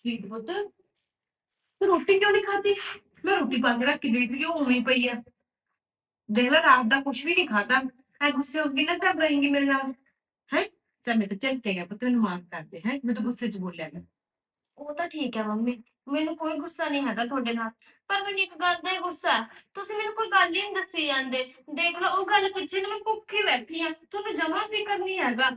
ਫਰੀਦ ਪੁੱਤ। ਤੂੰ ਰੋਟੀ ਕਿਉਂ ਨਹੀਂ ਖਾਦੀ ਮੈਂ ਰੋਟੀ ਪਾ ਕੇ ਰੱਖ ਕੇ ਗਈ ਸੀ ਉਹ ਉਵੇਂ ਹੀ ਪਈ ਆ। ਦੇਖ ਲੈ, ਰਾਤ ਦਾ ਕੁਝ ਵੀ ਨਹੀਂ ਖਾਦਾ ਐ ਗੁੱਸੇ ਹੋ ਗਈ ਨਾ ਤਾਂ ਰਹੇਂਗੀ ਮੇਰੇ ਨਾਲ। ਹੈ? ਚੱਲ ਮੈਂ ਤਾਂ ਚੱਲ ਕੇ ਗਿਆ ਪੁੱਤ, ਮੈਨੂੰ ਮਾਫ ਕਰ ਦੇ, ਹੈ? ਮੈਂ ਤਾਂ ਗੁੱਸੇ 'ਚ ਬੋਲਿਆ ਗਿਆ ਉਹ ਤਾਂ ਠੀਕ ਹੈ ਮੰਮੀ, ਮੈਨੂੰ ਕੋਈ ਗੁੱਸਾ ਨਹੀਂ ਹੈਗਾ ਤੁਹਾਡੇ ਨਾਲ। ਪਰ ਮੈਨੂੰ ਇੱਕ ਗੱਲ ਦਾ ਹੀ ਗੁੱਸਾ ਹੈ ਤੁਸੀਂ ਮੈਨੂੰ ਕੋਈ ਗੱਲ ਹੀ ਨਹੀਂ ਦੱਸੀ ਜਾਂਦੇ। ਦੇਖ ਲਓ, ਉਹ ਗੱਲ ਪਿੱਛੇ ਮੈਂ ਭੁੱਖੀ ਬੈਠੀ ਆ। ਤੁਹਾਨੂੰ ਜਮਾ ਫਿਕਰ ਨਹੀਂ ਹੈਗਾ।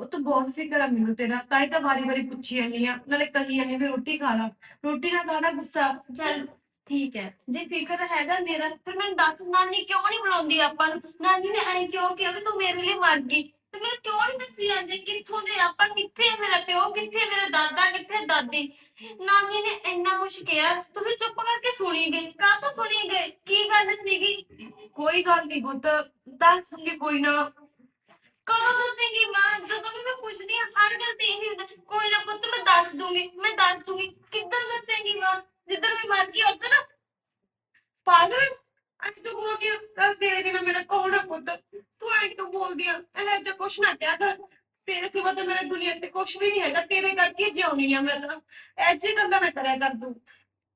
ਉਹ ਤਾਂ ਬਹੁਤ ਫਿਕਰ ਆ ਮੈਨੂੰ ਤੇਰਾ ਤਾਂ ਹੀ ਤਾਂ ਵਾਰੀ ਵਾਰੀ ਪੁੱਛੀ ਜਾਂਦੀ ਆ ਨਾਲੇ ਕਹੀ ਜਾਂਦੀ ਵੀ ਰੋਟੀ ਖਾ ਲਾ। ਰੋਟੀ ਨਾਲ ਕਾਹਦਾ ਗੁੱਸਾ? ਚੱਲ ਠੀਕ ਹੈ। ਜੇ ਫਿਕਰ ਹੈਗਾ ਮੇਰਾ ਫਿਰ ਮੈਨੂੰ ਦੱਸ ਨਾਨੀ ਕਿਉਂ ਨਹੀਂ ਬੁਲਾਉਂਦੀ ਆਪਾਂ ਨੂੰ? ਨਾਨੀ ਨੇ ਐਂ ਕਿਉਂ ਕਿਹਾ ਵੀ ਤੂੰ ਮੇਰੇ ਲਈ ਮਰ ਗਈ? ਤੇ ਮੈਨੂੰ ਕਿਉਂ ਨਹੀਂ ਦੱਸੀ ਜਾਂਦੇ? ਕਿੱਥੋਂ ਦੇ ਆਪਾਂ ਕਿੱਥੇ ਹੈ ਮੇਰਾ ਪਿਓ? ਕਿੱਥੇ ਹੈ ਮੇਰਾ ਦਾਦਾ? ਕਿੱਥੇ ਹੈ ਦਾਦੀ? ਨਾਨੀ ਨੇ ਇੰਨਾ ਕੁਝ ਕਿਹਾ ਤੁਸੀਂ ਚੁੱਪ ਕਰਕੇ ਸੁਣੀ ਗਏ। ਕਾਹ ਤੋਂ ਸੁਣੀ ਗਏ? ਕੀ ਗੱਲ ਸੀਗੀ? ਕੋਈ ਗੱਲ ਨਹੀਂ ਪੁੱਤ ਦੱਸੂਗੀ ਕੋਈ ਨਾ। ਕਦੋਂ ਦੱਸੇਂਗੀ ਮਾਂ ਜਦੋਂ ਵੀ ਮੈਂ ਪੁੱਛਦੀ ਹਾਂ ਹਰ ਗੱਲ ਤੇ ਇਹੀ ਹੁੰਦਾ ਕੋਈ ਨਾ ਪੁੱਤ ਮੈਂ ਦੱਸ ਦੂੰਗੀ ਮੈਂ ਦੱਸ ਦੂੰਗੀ ਕਿੱਦਾਂ ਦੱਸੇਂਗੀ ਮਾਂ ਜਿੱਧਰ ਮੈਂ ਮਰ ਗਈ ਉੱਧਰ ਪਾਗਲ ਅੱਜ ਤੂੰ ਬੋਲ ਗਿਆ ਕੱਲ ਤੇਰੇ ਬਿਨਾ ਮੇਰਾ ਕੌਣ ਹੈ ਪੁੱਤ ਤੂੰ ਐਂ ਕਿਉਂ ਬੋਲਦੀ ਆ ਇਹ ਜਿਹਾ ਕੁਛ ਨਾ ਕਿਹਾ ਕਰ ਤੇਰੇ ਸਿਵਾ ਤਾਂ ਮੇਰੇ ਦੁਨੀਆ ਤੇ ਕੁਛ ਵੀ ਨਹੀਂ ਹੈਗਾ ਤੇਰੇ ਕਰਕੇ ਜਿਉਣੀ ਆ ਮੈਂ ਤਾਂ ਐ ਜੀ ਗੱਲਾਂ ਨਾ ਕਰਿਆ ਕਰ ਤੂੰ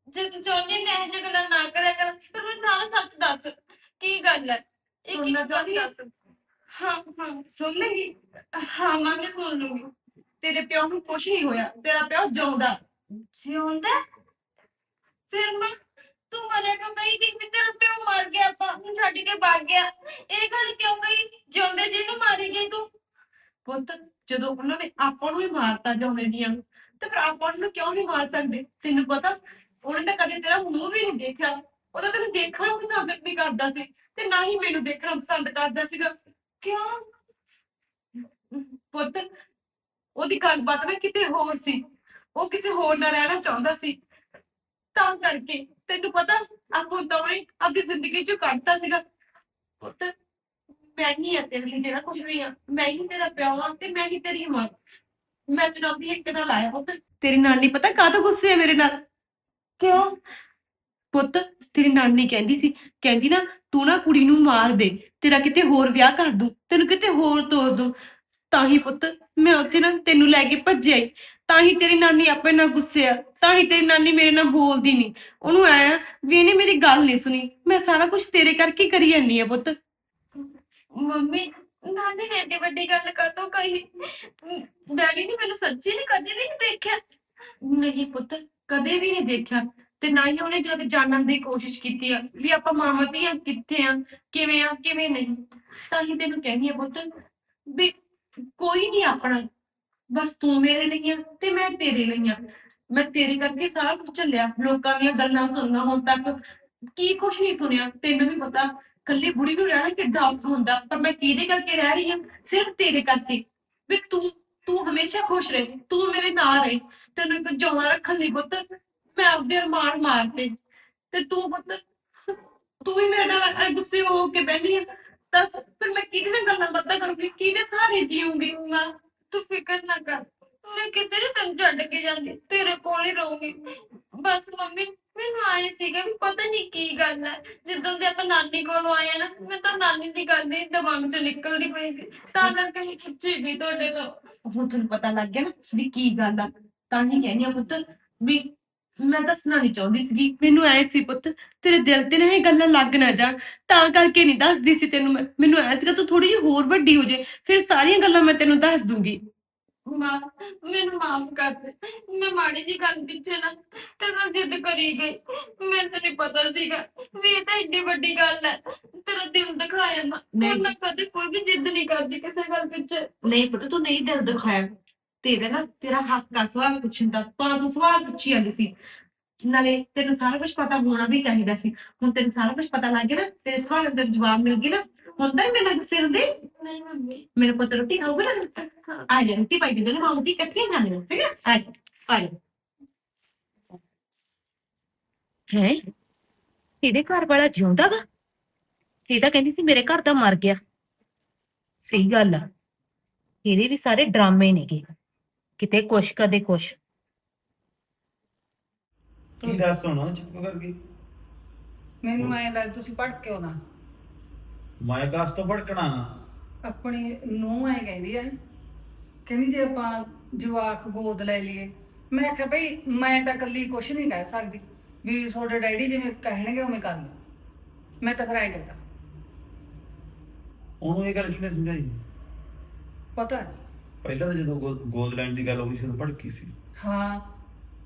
ਜੇ ਤੂੰ ਚਾਹੁੰਦੀ ਮੈਂ ਇਹ ਜਿਹੀ ਗੱਲਾਂ ਨਾ ਕਰਿਆ ਕਰ ਫਿਰ ਮੈਨੂੰ ਸਾਰਾ ਸੱਚ ਦੱਸ ਕੀ ਗੱਲ ਹੈ ਇੱਕ ਸੁਣਨਾ ਇੱਕ ਗੱਲ ਚਾਹੁੰਦੀ ਹੈ? ਦੱਸ ਹਾਂ ਹਾਂ ਸੁਣ ਲੇਗੀ? ਹਾਂ ਮਾਂ ਮੈਂ ਸੁਣ ਲੂੰਗੀ। ਤੇਰੇ ਪਿਓ ਨੂੰ ਕੁਛ ਨਹੀਂ ਹੋਇਆ। ਤੇਰਾ ਪਿਓ ਜਿਉਂਦਾ। ਜਿਉਂਦਾ? ਫਿਰ ਮੈਂ ਤੂੰ ਮਰਿਆ ਕਿਉਂ ਗਈ ਕਿ ਵੀ ਤੇਰਾ ਪਿਓ ਮਰ ਗਿਆ ਆਪਾਂ ਨੂੰ ਛੱਡ ਕੇ ਭੱਗ ਗਿਆ। ਇਹ ਗੱਲ ਕਿਉਂ ਗਈ ਜਿਉਂਦੇ ਜੀ ਨੂੰ ਮਾਰੀ ਗਈ ਤੂੰ। ਪੁੱਤ ਜਦੋਂ ਉਹਨਾਂ ਨੇ ਆਪਾਂ ਨੂੰ ਹੀ ਮਾਰਤਾ ਜਿਉਂਦੇ ਜੀਆਂ ਨੂੰ, ਤੇ ਫਿਰ ਆਪਾਂ ਨੂੰ ਕਿਉਂ ਨਹੀਂ ਮਾਰ ਸਕਦੇ? ਤੈਨੂੰ ਪਤਾ ਉਹਨੇ ਤਾਂ ਕਦੇ ਤੇਰਾ ਮੂੰਹ ਵੀ ਨਹੀਂ ਦੇਖਿਆ। ਉਹਦਾ ਤੈਨੂੰ ਦੇਖਣਾ ਪਸੰਦ ਨਹੀਂ ਕਰਦਾ ਸੀ ਤੇ ਨਾ ਹੀ ਮੈਨੂੰ ਦੇਖਣਾ ਪਸੰਦ ਕਰਦਾ ਸੀਗਾ। ਕਿਉਂ? ਪੁੱਤ ਉਹਦੀ ਗੱਲਬਾਤ ਨਾ ਕਿਤੇ ਹੋਰ ਸੀ। ਉਹ ਕਿਸੇ ਹੋਰ ਨਾਲ ਰਹਿਣਾ ਚਾਹੁੰਦਾ ਸੀ। ਤਾਂ ਕਰਕੇ ਤੈਨੂੰ ਪਤਾ ਆਪਾਂ ਤਾਂ ਉਹਨੇ ਆਪਣੀ ਜ਼ਿੰਦਗੀ ਚੋਂ ਕੱਢਤਾ ਸੀਗਾ। ਪੁੱਤ ਮੈਂ ਹੀ ਆ ਤੇਰੇ ਲਈ ਜਿਹੜਾ ਕੁਝ ਵੀ ਆ। ਮੈਂ ਹੀ ਤੇਰਾ ਪਿਓ ਆ ਤੇ ਮੈਂ ਹੀ ਤੇਰੀ ਮਾਂ। ਮੈਂ ਤੈਨੂੰ ਆਪਣੀ ਇੱਕ ਨਾਲ ਆਇਆ ਪੁੱਤ। ਤੇਰੀ ਨਾਨੀ ਪਤਾ ਕਾਹਤੋਂ ਗੁੱਸੇ ਆ ਮੇਰੇ ਨਾਲ? ਕਿਉਂ? ਪੁੱਤ ਤੇਰੀ ਨਾਨੀ ਕਹਿੰਦੀ ਸੀ ਕਹਿੰਦੀ ਨਾ ਤੂੰ ਨਾ ਕੁੜੀ ਨੂੰ ਮਾਰ ਦੇ ਤੇਰਾ ਕਿਤੇ ਹੋਰ ਵਿਆਹ ਕਰ ਦੂੰ ਤੈਨੂੰ ਕਿਤੇ ਹੋਰ ਤੋਰ ਦੂੰ। ਤਾਂ ਹੀ ਪੁੱਤ ਮੈਂ ਉੱਥੇ ਨਾ ਤੈਨੂੰ ਲੈ ਕੇ ਭੱਜਿਆ ਤਾਂ ਹੀ ਤੇਰੀ ਨਾਨੀ ਆਪਣੇ ਨਾਲ ਗੁੱਸੇ ਆ ਤਾਂ ਹੀ ਤੇਰੀ ਨਾਨੀ ਮੇਰੇ ਨਾਲ ਬੋਲਦੀ ਨਹੀਂ ਉਹਨੂੰ ਐ ਵੀ ਇਹਨੇ ਮੇਰੀ ਗੱਲ ਨਹੀਂ ਸੁਣੀ। ਮੈਂ ਸਾਰਾ ਕੁਝ ਤੇਰੇ ਕਰਕੇ ਕਰੀ ਜਾਂਦੀ ਆ ਪੁੱਤ। ਮੰਮੀ ਨਾਨੀ ਨੇ ਏਡੀ ਵੱਡੀ ਗੱਲ ਕਾਤੋਂ ਕਹੀ? ਡੈਡੀ ਨੇ ਮੈਨੂੰ ਸੱਚੀ ਨੇ ਕਦੇ ਵੀ ਨਹੀਂ ਦੇਖਿਆ। ਨਹੀਂ ਪੁੱਤ ਕਦੇ ਵੀ ਨਹੀਂ ਦੇਖਿਆ। ਤੇ ਨਾ ਹੀ ਉਹਨੇ ਜਦ ਜਾਣਨ ਦੀ ਕੋਸ਼ਿਸ਼ ਕੀਤੀ ਆ ਵੀ ਆਪਾਂ ਮਾਵਾਂ ਧੀਆਂ ਕਿੱਥੇ ਆ, ਕਿਵੇਂ ਆ, ਕਿਵੇਂ ਨਹੀਂ। ਤਾਂ ਹੀ ਤੈਨੂੰ ਕਹਿੰਦੀ ਆ ਪੁੱਤ ਵੀ ਕੋਈ ਨਹੀਂ ਆਪਣਾ। ਬਸ ਤੂੰ ਮੇਰੇ ਲਈ ਆ ਤੇ ਮੈਂ ਤੇਰੇ ਲਈ ਆ। ਮੈਂ ਤੇਰੇ ਕਰਕੇ ਸਾਰਾ ਕੁਝ ਚੱਲਿਆ ਲੋਕਾਂ ਦੀਆਂ ਗੱਲਾਂ ਸੁਣਨਾ ਹੁਣ ਤੱਕ ਕੀ ਕੁਝ ਨਹੀਂ ਸੁਣਿਆ। ਤੈਨੂੰ ਵੀ ਪਤਾ ਕੱਲੀ ਬੁੜੀ ਨੂੰ ਰਹਿਣਾ ਕਿੱਦਾਂ ਔਖਾ ਹੁੰਦਾ। ਪਰ ਮੈਂ ਕਿਹਦੇ ਕਰਕੇ ਰਹਿ ਰਹੀ ਹਾਂ ਸਿਰਫ ਤੇਰੇ ਕਰਕੇ। ਵੀ ਤੂੰ ਤੂੰ ਹਮੇਸ਼ਾ ਖੁਸ਼ ਰਹੇ। ਤੂੰ ਮੇਰੇ ਨਾਲ ਰਹੇ। ਤੈਨੂੰ ਇੱਕ ਜਿਉਣਾ ਰੱਖਣ ਲਈ ਪੁੱਤ ਮੈਂ ਆਪਦੇ ਅਰਮਾਨ ਮਾਰਤੇ। ਤੇ ਤੂੰ ਪੁੱਤ, ਤੂੰ ਵੀ ਮੇਰੇ ਨਾਲ ਗੁੱਸੇ ਹੋ ਕੇ ਬੈਠੀ ਆ। ਦੱਸ, ਫਿਰ ਮੈਂ ਕਿਹਦੇ ਨਾਲ ਗੱਲਾਂ ਬਾਤਾਂ ਕਰੂੰਗੀ? ਕਿਹਦੇ ਸਹਾਰੇ ਜੀਉਂਗੀ ਮਾਂ ਤੂੰ ਫਿਕਰ ਨਾ ਕਰ। ਮੈਂ ਕਿਤੇ ਨੀ ਤੈਨੂੰ ਛੱਡ ਕੇ ਜਾਂਦੀ, ਤੇਰੇ ਕੋਲ ਹੀ ਰਹੂੰਗੀ। ਬਸ ਮੰਮੀ, ਮੈਨੂੰ ਆਏ ਸੀਗਾ ਵੀ ਪਤਾ ਨਹੀਂ ਕੀ ਗੱਲ ਹੈ ਜਦੋਂ ਦੇ ਆਪਾਂ ਨਾਨੀ ਕੋਲੋਂ ਆਏ ਆ ਨਾ, ਮੈਂ ਤਾਂ ਨਾਨੀ ਦੀ ਗੱਲ ਹੀ ਦਿਮਾਗ ਚੋਂ ਨਿਕਲਦੀ ਪਈ ਸੀ। ਤਾਂ ਕਰਕੇ ਮੈਂ ਪੁੱਛੀ ਵੀ ਤੁਹਾਡੇ ਤੋਂ ਹੁਣ ਤੁਹਾਨੂੰ ਪਤਾ ਲੱਗ ਗਿਆ ਨਾ ਵੀ ਕੀ ਗੱਲ ਆ। ਤਾਂ ਹੀ ਕਹਿੰਦੀ ਆ ਪੁੱਤ ਵੀ ਮੈਂ ਦੱਸਣਾ ਨਹੀਂ ਚਾਹੁੰਦੀ ਸੀਗੀ ਮੈਨੂੰ ਐ ਸੀ ਪੁੱਤ ਤੇਰੇ ਦਿਲ ਤੇ ਨਾ ਇਹ ਗੱਲਾਂ ਲੱਗ ਨਾ ਜਾਣ। ਤਾਂ ਕਰਕੇ ਨਹੀਂ ਦੱਸਦੀ ਸੀ ਤੈਨੂੰ ਮੈਂ। ਮੈਨੂੰ ਐ ਸੀਗਾ ਤੂੰ ਥੋੜੀ ਜਿਹੀ ਹੋਰ ਵੱਡੀ ਹੋ ਜੇ ਫਿਰ ਸਾਰੀਆਂ ਗੱਲਾਂ ਮੈਂ ਤੈਨੂੰ ਦੱਸ ਦੂੰਗੀ। ਮਾਂ ਮੈਨੂੰ ਮਾਫ ਕਰ ਦੇ। ਮੈਂ ਮਾੜੀ ਜੀ ਗੱਲ ਪਿੱਛੇ ਨਾ ਤੇਰਾ ਜਿੱਦ ਕਰੀ ਗਈ। ਮੈਨੂੰ ਤਾਂ ਨਹੀਂ ਪਤਾ ਸੀਗਾ ਵੀ ਇਹ ਤਾਂ ਏਡੀ ਵੱਡੀ ਗੱਲ ਹੈ। ਤੇਰਾ ਦਿਲ ਦਿਖਾਇਆ ਨਾ। ਨਹੀਂ। ਮੈਂ ਕਦੇ ਕੋਈ ਵੀ ਜਿੱਦ ਨਹੀਂ ਕਰਦੀ ਕਿਸੇ ਗੱਲ ਪਿੱਛੇ। ਨਹੀਂ ਪੁੱਤ ਤੂੰ ਨਹੀਂ ਦਿਲ ਦਿਖਾਇਆ। ਤੇਰੇ ਨਾ ਤੇਰਾ ਹੱਕ ਆ ਸਵਾਲ ਪੁੱਛਣ ਦਾ ਤਾਂ ਤੂੰ ਸਵਾਲ ਪੁੱਛੀ ਜਾਂਦੀ ਸੀ। ਨਾਲੇ ਤੈਨੂੰ ਸਾਰਾ ਕੁਝ ਪਤਾ ਹੋਣਾ ਵੀ ਚਾਹੀਦਾ ਸੀ। ਹੁਣ ਤੈਨੂੰ ਸਾਰਾ ਕੁਝ ਪਤਾ ਲੱਗ ਗਿਆ ਨਾ ਤੇਰੇ ਸਵਾਲ ਦੇ ਜਵਾਬ ਮਿਲ ਗਏ ਨਾ ਹੁਣ ਤਾਂ ਮੇਰੇ ਸਿਰ ਹੁੰਦੇ ਨਹੀਂ ਮੰਮੀ। ਮੇਰੇ ਪੁੱਤ ਰੋਟੀ ਖਾਊਗਾ ਨਾ? ਆ ਜਾ ਰੋਟੀ ਪਾਈ ਦੇ ਨਾ ਮਾਂ ਦੀ ਇਕੱਠੀਆਂ ਖਾਣੇ ਠੀਕ ਹੈ ਆ ਜਾ ਆ ਜਾ। ਹੈ? ਇਹਦੇ ਘਰ ਵਾਲਾ ਜਿਉਂਦਾ ਵਾ? ਇਹ ਤਾਂ ਕਹਿੰਦੀ ਸੀ ਮੇਰੇ ਘਰ ਦਾ ਮਰ ਗਿਆ। ਸਹੀ ਗੱਲ ਆ। ਇਹਦੇ ਵੀ ਸਾਰੇ ਡਰਾਮੇ ਨੇਗੇ। ਕਿਤੇ ਕੁਛ ਕਦੇ ਕੁਛ। ਕੀ ਦੱਸ ਹੁਣ ਚੁੱਪ ਕਰ ਗਈ? ਮੈਨੂੰ ਐਂ ਲੱਗ ਤੁਸੀਂ ਪੜ ਕਿਉਂ ਨਾ। ਮੈਂ ਕਾਸ ਤੋਂ ਭੜਕਣਾ? ਆਪਣੀ ਨੂੰ ਐ ਕਹਿੰਦੀ ਐ ਕਹਿੰਦੀ ਜੇ ਆਪਾਂ ਜਵਾਕ ਗੋਦ ਲੈ ਲਈਏ। ਮੈਂ ਆਖਿਆ ਭਈ ਮੈਂ ਤਾਂ ਇਕੱਲੀ ਕੁਛ ਨਹੀਂ ਕਹਿ ਸਕਦੀ ਵੀ ਤੁਹਾਡੇ ਡੈਡੀ ਜਿਵੇਂ ਕਹਿਣਗੇ ਉਵੇਂ ਕਰ ਲਓ। ਮੈਂ ਤਾਂ ਫਿਰ ਐਂ ਕਰਦਾ ਉਹਨੂੰ ਇਹ ਗੱਲ ਕਿਹਨੇ ਸਮਝਾਈ? ਪਤਾ ਹੈ? ਪਹਿਲਾਂ ਤਾਂ ਜਦੋਂ ਗੋ- ਗੋਦ ਲੈਣ ਦੀ ਗੱਲ ਹੋਈ ਸੀ ਤਾਂ ਭੜਕੀ ਸੀ। ਹਾਂ।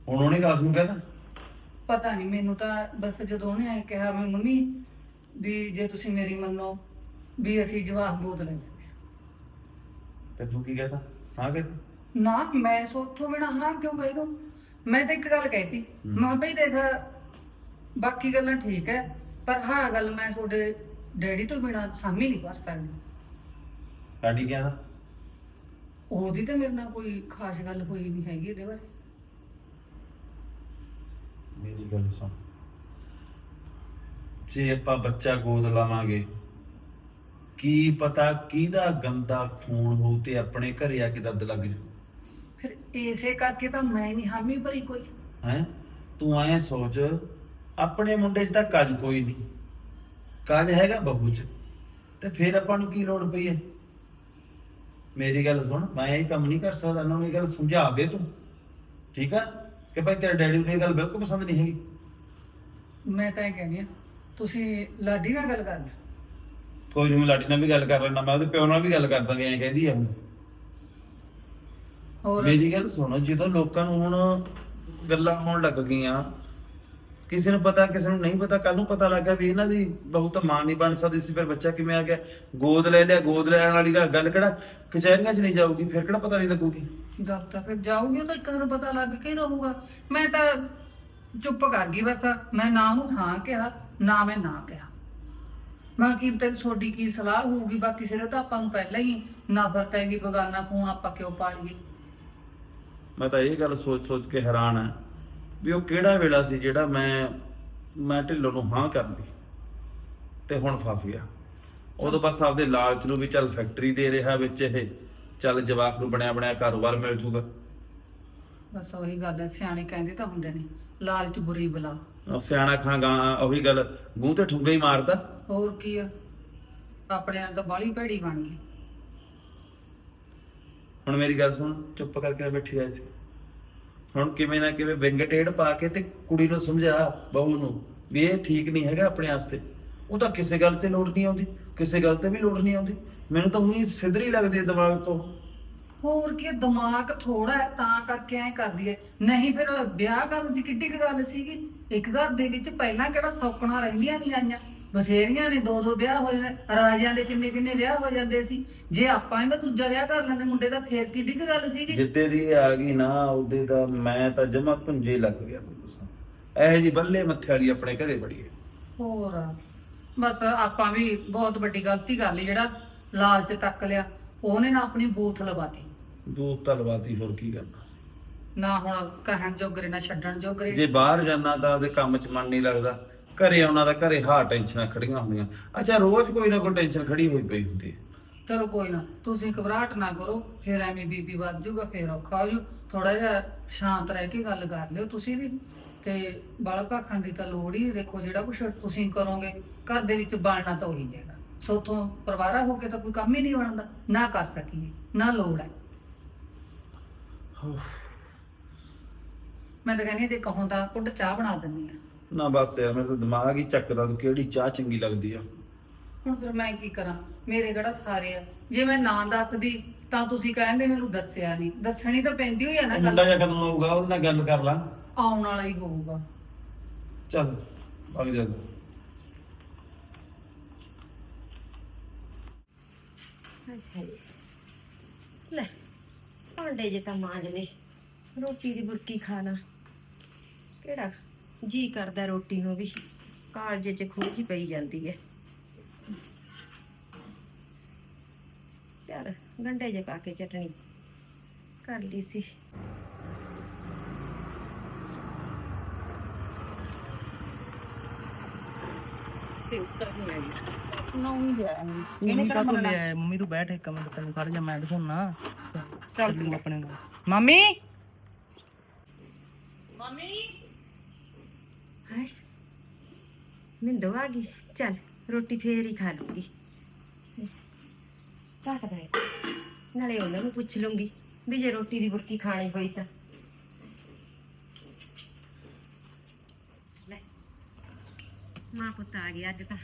ਹੁਣ ਉਹਨੇ ਕਾਸ ਨੂੰ ਕਹਿਤਾ? ਪਤਾ ਨਹੀਂ ਮੈਨੂੰ ਤਾਂ ਬਸ ਜਦੋਂ ਉਹਨੇ ਐਂ ਕਿਹਾ ਮੈਂ ਮੰਮੀ ਵੀ ਜੇ ਤੁਸੀਂ ਮੇਰੀ ਮੰਨੋ ਵੀ ਅਸੀਂ ਜਵਾਬ ਗੋਦ ਲੈਂਦੇ ਤੇ ਤੂੰ ਕੀ ਕਹਿਤਾ? ਹਾਂ ਕਹਿਤਾ? ਨਾ ਮੈਂ ਸੋਥੋਂ ਬਿਨਾ ਹਾਂ ਕਿਉਂ ਕਹਿ ਦੂੰ ਮੈਂ ਤਾਂ ਇੱਕ ਗੱਲ ਕਹਿਤੀ। ਹਮ। ਮੈਂ ਭਈ ਦੇਖ ਬਾਕੀ ਗੱਲਾਂ ਠੀਕ ਹੈ ਪਰ ਹਾਂ ਗੱਲ ਮੈਂ ਤੁਹਾਡੇ ਡੈਡੀ ਤੋਂ ਬਿਨਾ ਹਾਮੀ ਨਹੀਂ ਭਰ ਸਕਦੀ। ਸਾਡੀ ਕਹਿਤਾ ਉਹਦੀ ਤਾਂ ਮੇਰੇ ਨਾਲ ਕੋਈ ਖਾਸ ਗੱਲ ਹੋਈ ਨਹੀਂ ਹੈਗੀ ਇਹਦੇ ਬਾਰੇ। ਮੇਰੀ ਗੱਲ ਸੁਣ। ਜੇ ਆਪਾਂ ਬੱਚਾ ਗੋਦ ਲਾਵਾਂਗੇ ਕੀ ਪਤਾ ਕਿਹਦਾ ਗੰਦਾ ਖੂਨ ਹੋਊ ਤੇ ਆਪਣੇ ਘਰੇ ਆ ਕੇ ਦੱਦ ਲੱਗ ਜੂ? ਫਿਰ ਇਸੇ ਕਰਕੇ ਤਾਂ ਮੈਂ ਨਹੀਂ ਹਾਮੀ ਭਰੀ ਕੋਈ। ਹੈ? ਤੂੰ ਐ ਸੋਚ ਆਪਣੇ ਮੁੰਡੇ 'ਚ ਤਾਂ ਕੱਜ ਕੋਈ ਨਹੀਂ। ਕੱਜ ਹੈਗਾ ਬਹੂ 'ਚ। ਤੇ ਫਿਰ ਆਪਾਂ ਨੂੰ ਕੀ ਲੋੜ ਪਈ ਹੈ? ਮੇਰੀ ਗੱਲ ਸੁਣ ਮੈਂ ਇਹ ਕੰਮ ਨਹੀਂ ਕਰ ਸਕਦਾ ਨਾ ਇਹ ਗੱਲ ਸਮਝਾ ਦੇ ਤੂੰ। ਠੀਕ ਆ? ਕਿ ਭਾਈ ਤੇਰੇ ਡੈਡੀ ਨੂੰ ਇਹ ਗੱਲ ਬਿਲਕੁਲ ਪਸੰਦ ਨਹੀਂ ਹੈਗੀ। ਮੈਂ ਤਾਂ ਇਹ ਕਹਿੰਦੀ ਆ ਤੁਸੀਂ ਲਾਡੀ ਨਾਲ ਗੱਲ ਕਰ ਲਓ। ਕੋਈ ਨਹੀਂ ਮੈਂ ਲਾਡੀ ਨਾਲ ਵੀ ਗੱਲ ਕਰ ਲੈਣਾ ਮੈਂ ਉਹਦੇ ਪਿਓ ਨਾਲ ਵੀ ਗੱਲ ਕਰ ਦਾਂਗੇ ਐਂ ਕਹਿੰਦੀ ਆ ਉਹ। ਹੋਰ? ਮੇਰੀ ਗੱਲ ਸੁਣੋ ਜਦੋਂ ਲੋਕਾਂ ਨੂੰ ਹੁਣ ਗੱਲਾਂ ਹੋਣ ਲੱਗ ਗਈਆਂ ਕਿਸੇ ਨੂੰ ਪਤਾ ਕਿਸੇ ਨੂੰ ਨਹੀਂ ਪਤਾ ਕੱਲ ਨੂੰ ਪਤਾ ਲੱਗਾ ਵੀ ਇਹਨਾਂ ਦੀ ਬਹੂ ਤਾਂ ਮਾਂ ਨਹੀਂ ਬਣ ਸਕਦੀ ਸੀ ਫਿਰ ਬੱਚਾ ਕਿਵੇਂ ਆ ਗਿਆ? ਗੋਦ ਲੈ ਲਿਆ ਗੋਦ ਲੈਣ ਵਾਲੀ ਗੱਲ ਕਿਹੜਾ? ਕਚਹਿਰੀਆਂ 'ਚ ਨਹੀਂ ਜਾਊਗੀ ਫਿਰ ਕਿਹੜਾ ਪਤਾ ਨਹੀਂ ਲੱਗੂਗੀ? ਗੱਲ ਤਾਂ ਫਿਰ ਜਾਊਗੀ ਉਹ ਤਾਂ ਇੱਕ ਦਿਨ ਪਤਾ ਲੱਗ ਕੇ ਹੀ ਰਹੂਗਾ। ਮੈਂ ਤਾਂ ਚੁੱਪ ਕਰ ਗਈ ਬਸ ਮੈਂ ਨਾ ਉਹਨੂੰ ਹਾਂ ਕਿਹਾ ਨਾ ਮੈਂ ਨਾ ਕਿਹਾ। ਬਾਕੀ ਤੇ ਤੁਹਾਡੀ ਕੀ ਸਲਾਹ ਹੋਊਗੀ ਬਾਕੀ ਸਿਰੇ ਤਾਂ ਆਪਾਂ ਨੂੰ ਪਹਿਲਾਂ ਹੀ ਨਫ਼ਰਤ ਹੈਗੀ ਬਗਾਨਾ ਖੂਨ ਆਪਾਂ ਕਿਉਂ ਪਾਲੀਏ? ਮੈਂ ਤਾਂ ਇਹ ਗੱਲ ਸੋਚ ਸੋਚ ਕੇ ਹੈਰਾਨ ਆ ਵੀ ਉਹ ਕਿਹੜਾ ਵੇਲਾ ਸੀ ਜਿਹੜਾ ਮੈਂ ਮੈਂ ਢਿੱਲੋਂ ਨੂੰ ਹਾਂ ਕਰ ਲਈ ਤੇ ਹੁਣ ਫਸ ਗਿਆ। ਉਦੋਂ ਬਸ ਆਪਦੇ ਲਾਲਚ ਨੂੰ ਵੀ ਚੱਲ ਫੈਕਟਰੀ ਦੇ ਰਿਹਾ ਵਿੱਚ ਇਹ ਚੱਲ ਜਵਾਕ ਨੂੰ ਬਣਿਆ ਬਣਿਆ ਕਾਰੋਬਾਰ ਮਿਲ ਜੂਗਾ। ਬਸ ਉਹੀ ਗੱਲ ਹੈ ਸਿਆਣੇ ਕਹਿੰਦੇ ਤਾਂ ਹੁੰਦੇ ਨੇ ਲਾਲਚ ਬੁਰੀ ਬਲਾ। ਉਹ ਸਿਆਣਾ ਖਾਂਗਾ ਉਹੀ ਗੱਲ ਗੂੰ ਤੇ ਠੁੰਗਾ ਹੀ ਮਾਰਦਾ। ਹੋਰ ਕੀ ਆ ਆਪਣੇ ਨਾਲ ਤਾਂ ਬਾਲੀ ਭੈੜੀ ਬਣ ਗਈ। ਹੁਣ ਮੇਰੀ ਗੱਲ ਸੁਣ ਚੁੱਪ ਕਰਕੇ ਨਾ ਬੈਠੀ ਰਹਿ ਇੱਥੇ। ਹੁਣ ਕਿਵੇਂ ਨਾ ਕਿਵੇਂ ਵਿੰਗਟੇੜ ਪਾ ਕੇ ਤੇ ਕੁੜੀ ਨੂੰ ਸਮਝਾ ਬਹੂ ਨੂੰ ਵੀ ਇਹ ਠੀਕ ਨਹੀਂ ਹੈਗਾ ਆਪਣੇ ਵਾਸਤੇ। ਉਹ ਤਾਂ ਕਿਸੇ ਗੱਲ ਤੇ ਲੋੜ ਨਹੀਂ ਆਉਂਦੀ ਕਿਸੇ ਗੱਲ ਤੇ ਵੀ ਲੋੜ ਨਹੀਂ ਆਉਂਦੀ। ਮੈਨੂੰ ਤਾਂ ਉਹੀ ਸਿੱਧਰੀ ਲੱਗਦੀ ਹੈ ਦਿਮਾਗ ਤੋਂ। ਹੋਰ ਕੀ ਆ, ਦਿਮਾਗ ਥੋੜਾ ਹੈ ਤਾਂ ਕਰਕੇ ਐ ਕਰਦੀ ਹੈ। ਨਹੀਂ ਫਿਰ ਵਿਆਹ ਕਰਨ ਦੀ ਕਿੱਡੀ ਕੁ ਗੱਲ ਸੀਗੀ? ਇੱਕ ਘਰ ਦੇ ਵਿੱਚ ਪਹਿਲਾਂ ਕਿਹੜਾ ਸੌਕਣਾ ਰਹਿੰਦੀਆਂ ਨਹੀਂ ਆਈਆਂ? ਬਥੇਰੀਆਂ ਨੇ ਦੋ ਦੋ ਵਿਆਹ ਹੋਏ ਨੇ ਰਾਜਿਆਂ ਦੇ ਕਿੰਨੇ ਕਿੰਨੇ ਵਿਆਹ ਹੋ ਜਾਂਦੇ ਸੀ। ਜੇ ਆਪਾਂ ਇਹਦਾ ਦੂਜਾ ਵਿਆਹ ਕਰ ਲੈਂਦੇ ਮੁੰਡੇ ਦਾ ਫੇਰ ਕਿੱਡੀ ਕੁ ਗੱਲ ਸੀਗੀ? ਜਿੱਦੇ ਦੀ ਆ ਗਈ ਨਾ ਉਹਦੇ ਦਾ ਮੈਂ ਤਾਂ ਜਮਾ ਪੁੰਜੇ ਲੱਗ ਗਿਆ ਤੁਹਾਨੂੰ ਦੱਸਾਂ। ਇਹ ਜੀ ਬੱਲੇ ਮੱਥੇ ਵਾਲੀ ਆਪਣੇ ਘਰੇ ਬੜੀ ਹੈ। ਹੋਰ ਬਸ ਆਪਾਂ ਵੀ ਬਹੁਤ ਵੱਡੀ ਗਲਤੀ ਕਰ ਲਈ ਜਿਹੜਾ ਲਾਲਚ ਤੱਕ ਲਿਆ। ਉਹਨੇ ਨਾ ਆਪਣੀ ਬੂਥ ਲਵਾਤੀ। ਦੂਤ ਤਲਵਾਤੀ ਹੋਰ ਕੀ ਕਰਨਾ ਸੀ? ਨਾ ਹੁਣ ਕਹਿਣ ਜੋਗਰੇ ਨਾ ਛੱਡਣ ਜੋਗਰੇ ਜੇ ਬਾਹਰ ਜਾਣਾ ਤਾਂ ਉਹਦੇ ਕੰਮ 'ਚ ਮਨ ਨਹੀਂ ਲੱਗਦਾ। ਘਰੇ ਆਉਣਾ ਤਾਂ ਘਰੇ ਹਾਂ ਟੈਨਸ਼ਨਾਂ ਖੜੀਆਂ ਹੁੰਦੀਆਂ। ਅੱਛਾ ਰੋਜ਼ ਕੋਈ ਨਾ ਕੋਈ ਟੈਨਸ਼ਨ ਖੜੀ ਹੋਈ ਪਈ ਹੁੰਦੀ ਹੈ। ਚਲੋ ਕੋਈ ਨਾ ਤੁਸੀਂ ਘਬਰਾਹਟ ਨਾ ਕਰੋ ਫਿਰ ਐਵੇਂ ਬੀਬੀ ਵੱਧ ਜਾਊਗਾ ਫਿਰ ਔਖਾ ਹੋ ਜੂ। ਥੋੜਾ ਜਿਹਾ ਸ਼ਾਂਤ ਰਹਿ ਕੇ ਗੱਲ ਕਰ ਲਿਓ ਤੁਸੀਂ ਵੀ। ਤੇ ਬਾਲ ਭਾਖਣ ਦੀ ਤਾਂ ਲੋੜ ਹੀ ਨਹੀਂ। ਦੇਖੋ ਜਿਹੜਾ ਕੁਛ ਤੁਸੀਂ ਕਰੋਗੇ ਘਰ ਦੇ ਵਿੱਚ ਬਣਨਾ ਤਾਂ ਉਹੀ ਹੈਗਾ। ਸੋਥੋਂ ਪਰਿਵਾਰਾ ਹੋ ਕੇ ਤਾਂ ਕੋਈ ਕੰਮ ਹੀ ਨਹੀਂ ਬਣਦਾ ਨਾ ਕਰ ਸਕੀਏ ਨਾ ਲੋੜ ਹੈ। ਮੈਂ ਤਾਂ ਕਹਿੰਦੀ ਜੇ ਕਹੋਂ ਤਾਂ ਕੁੱਟ ਚਾਹ ਬਣਾ ਦਿੰਦੀ ਆ ਨਾ ਬਸ ਯਾਰ ਮੇਰੇ ਤਾਂ ਦਿਮਾਗ ਹੀ ਚੱਕਦਾ ਤੂੰ ਕਿਹੜੀ ਚਾਹ ਚੰਗੀ ਲੱਗਦੀ ਆ। ਹੁਣ ਫਿਰ ਮੈਂ ਕੀ ਕਰਾਂ? ਮੇਰੇ ਕਿਹੜਾ ਸਾਰੇ ਆ। ਜੇ ਮੈਂ ਨਾ ਦੱਸਦੀ ਤਾਂ ਤੁਸੀਂ ਕਹਿੰਦੇ ਮੈਨੂੰ ਦੱਸਿਆ ਨਹੀਂ। ਦੱਸਣੀ ਤਾਂ ਪੈਂਦੀ ਹੋਈ ਆ ਨਾ ਉਹ ਗੱਲ। ਮੁੰਡਾ ਜਾਂ ਕਦੋਂ ਆਊਗਾ ਉਹਦੇ ਨਾਲ ਗੱਲ ਕਰ ਲਾਂ। ਆਉਣ ਵਾਲਾ ਹੀ ਹੋਊਗਾ। ਚੱਲ ਵਗ ਜਾ ਤੂੰ। ਹਾਏ ਹਾਏ। ਲੈ ਭਾਂਡੇ ਜੇ ਤਾਂ ਮਾਂਜ ਲਏ ਰੋਟੀ ਦੀ ਬੁਰਕੀ ਖਾਣਾ। ਕਿਹੜਾ ਜੀ ਕਰਦਾ ਰੋਟੀ ਨੂੰ ਵੀ ਕਾਲਜੇ ਚ ਖੂਜ ਹੀ ਪਈ ਜਾਂਦੀ ਹੈ। ਚਲ ਗੰਡੇ ਜੇ ਪਾ ਕੇ ਚਟਣੀ ਕਰ ਲਈ ਸੀ। ਤੇ ਉੱਤਰ ਨਹੀਂ ਆਈ। ਨਾ ਹੀ। ਜਾਇਆ ਮੰਮੀ ਕਾ ਲੈ ਆਇਆ ਮੰਮੀ ਤੂੰ ਬੈਠ ਇੱਕ ਮਿੰਟ ਤੈਨੂੰ ਖੜ ਜਾ ਮੈਂ ਦਿਖਾਉਣਾ। ਚੱਲ ਤੂੰ ਆਪਣੇ ਨਾਲ। ਮੰਮੀ! ਹਾਏ ਮਿੰਦੋ ਆ ਚੱਲ ਰੋਟੀ ਫੇਰ ਹੀ ਖਾ ਲੂੰਗੀ। ਘੱਟ ਬੈ ਨਾਲੇ ਉਹਨਾਂ ਨੂੰ ਪੁੱਛ ਲੂੰਗੀ ਵੀ ਜੇ ਰੋਟੀ ਦੀ ਬੁਰਕੀ ਖਾਣੀ ਹੋਈ ਤਾਂ। ਲੈ ਮਾਂ ਪੁੱਤ ਆ ਗਿਆ ਅੱਜ ਤਾਂ।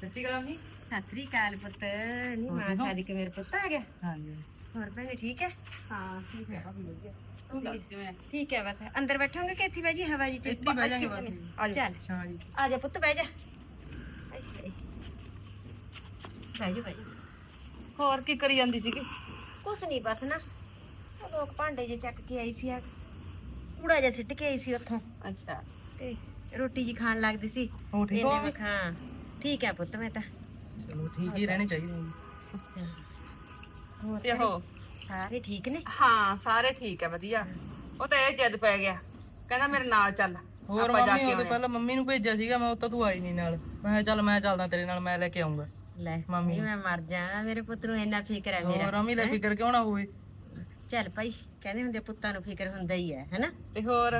ਸੱਚੀ ਗੱਲ ਨਹੀਂ ਸਤਿ ਸ੍ਰੀ ਅਕਾਲ ਪੁੱਤ। ਨਹੀਂ ਮਾਂ ਸਾਡੀ ਕਿ ਪੁੱਤ ਆ ਗਿਆ। ਹਾਂ ਹੋਰ ਭੈਣੇ ਠੀਕ ਹੈ? ਹਾਂ ਠੀਕ ਹੈ ਤੂੰ ਦੱਸ ਕਿਵੇਂ ਠੀਕ ਹੈ ਬਸ। ਅੰਦਰ ਬੈਠੋਗੇ ਕਿ ਇੱਥੇ ਬਹਿ ਜੀ ਹਵਾ ਜੀ ਚ ਇੱਥੇ ਬਹਿ ਜਾਾਂਗੇ ਬਸ ਚੱਲ। ਆ ਜਾ। ਪੁੱਤ ਬਹਿ ਜਾ। ਬਹਿ ਜਾ ਬਹਿ ਜਾ। ਹੋਰ ਕੀ ਕਰੀ ਜਾਂਦੀ ਸੀਗੀ? ਕੁਛ ਨਹੀਂ ਬਸ ਨਾ। ਉਹ ਲੋਕ ਭਾਂਡੇ ਜੇ ਚੱਕ ਕੇ ਆਈ ਸੀ ਆ। ਕੂੜਾ ਜਿਹਾ ਸਿੱਟ ਕੇ ਆਈ ਸੀ ਉੱਥੋਂ। ਅੱਛਾ। ਤੇ ਰੋਟੀ ਜੀ ਖਾਣ ਲੱਗਦੀ ਸੀ। ਹੋ ਠੀਕ ਹੋ ਇਹਨੇ ਮੈਂ ਖਾਂ ਠੀਕ ਹੈ ਪੁੱਤ ਮੈਂ ਤਾਂ। ਚਲੋ ਠੀਕ ਹੀ ਰਹਿਣੇ ਚਾਹੀਦੇ। ਹੋਰ ਤੇ ਉਹ ਸਾਰੇ ਠੀਕ ਨੇ? ਹਾਂ ਸਾਰੇ ਠੀਕ ਹੈ ਵਧੀਆ। ਉਹ ਤਾਂ ਇਹ ਜਿੱਦ ਪੈ ਗਿਆ। ਕਹਿੰਦਾ ਮੇਰੇ ਨਾਲ ਚੱਲ ਹੋਰ ਆਪਾਂ ਜਾ ਮੰਮੀ ਕੇ। ਪਹਿਲਾਂ ਮੰਮੀ ਨੂੰ ਭੇਜਿਆ ਸੀਗਾ ਮੈਂ ਉਹ ਤਾਂ ਤੂੰ ਆਈ ਨਹੀਂ ਨਾਲ। ਮੈਂ ਕਿਹਾ ਚੱਲ ਮੈਂ ਚੱਲਦਾ ਤੇਰੇ ਨਾਲ ਮੈਂ ਲੈ ਕੇ ਆਉਂਗਾ ਲੈ ਮੰਮੀ। ਨਹੀਂ ਮੈਂ ਮਰ ਜਾ ਮੇਰੇ ਪੁੱਤ ਨੂੰ ਇੰਨਾ ਫਿਕਰ ਹੈ ਮੇਰਾ। ਹੋਰ ਮੰਮੀ ਲੈ ਫਿਕਰ ਕਿਉਂ ਨਾ ਹੋਵੇ? ਚੱਲ ਭਾਈ ਕਹਿੰਦੇ ਹੁੰਦੇ ਪੁੱਤਾਂ ਨੂੰ ਫਿਕਰ ਹੁੰਦਾ ਹੀ ਹੈ ਹੈਨਾ? ਤੇ ਹੋਰ?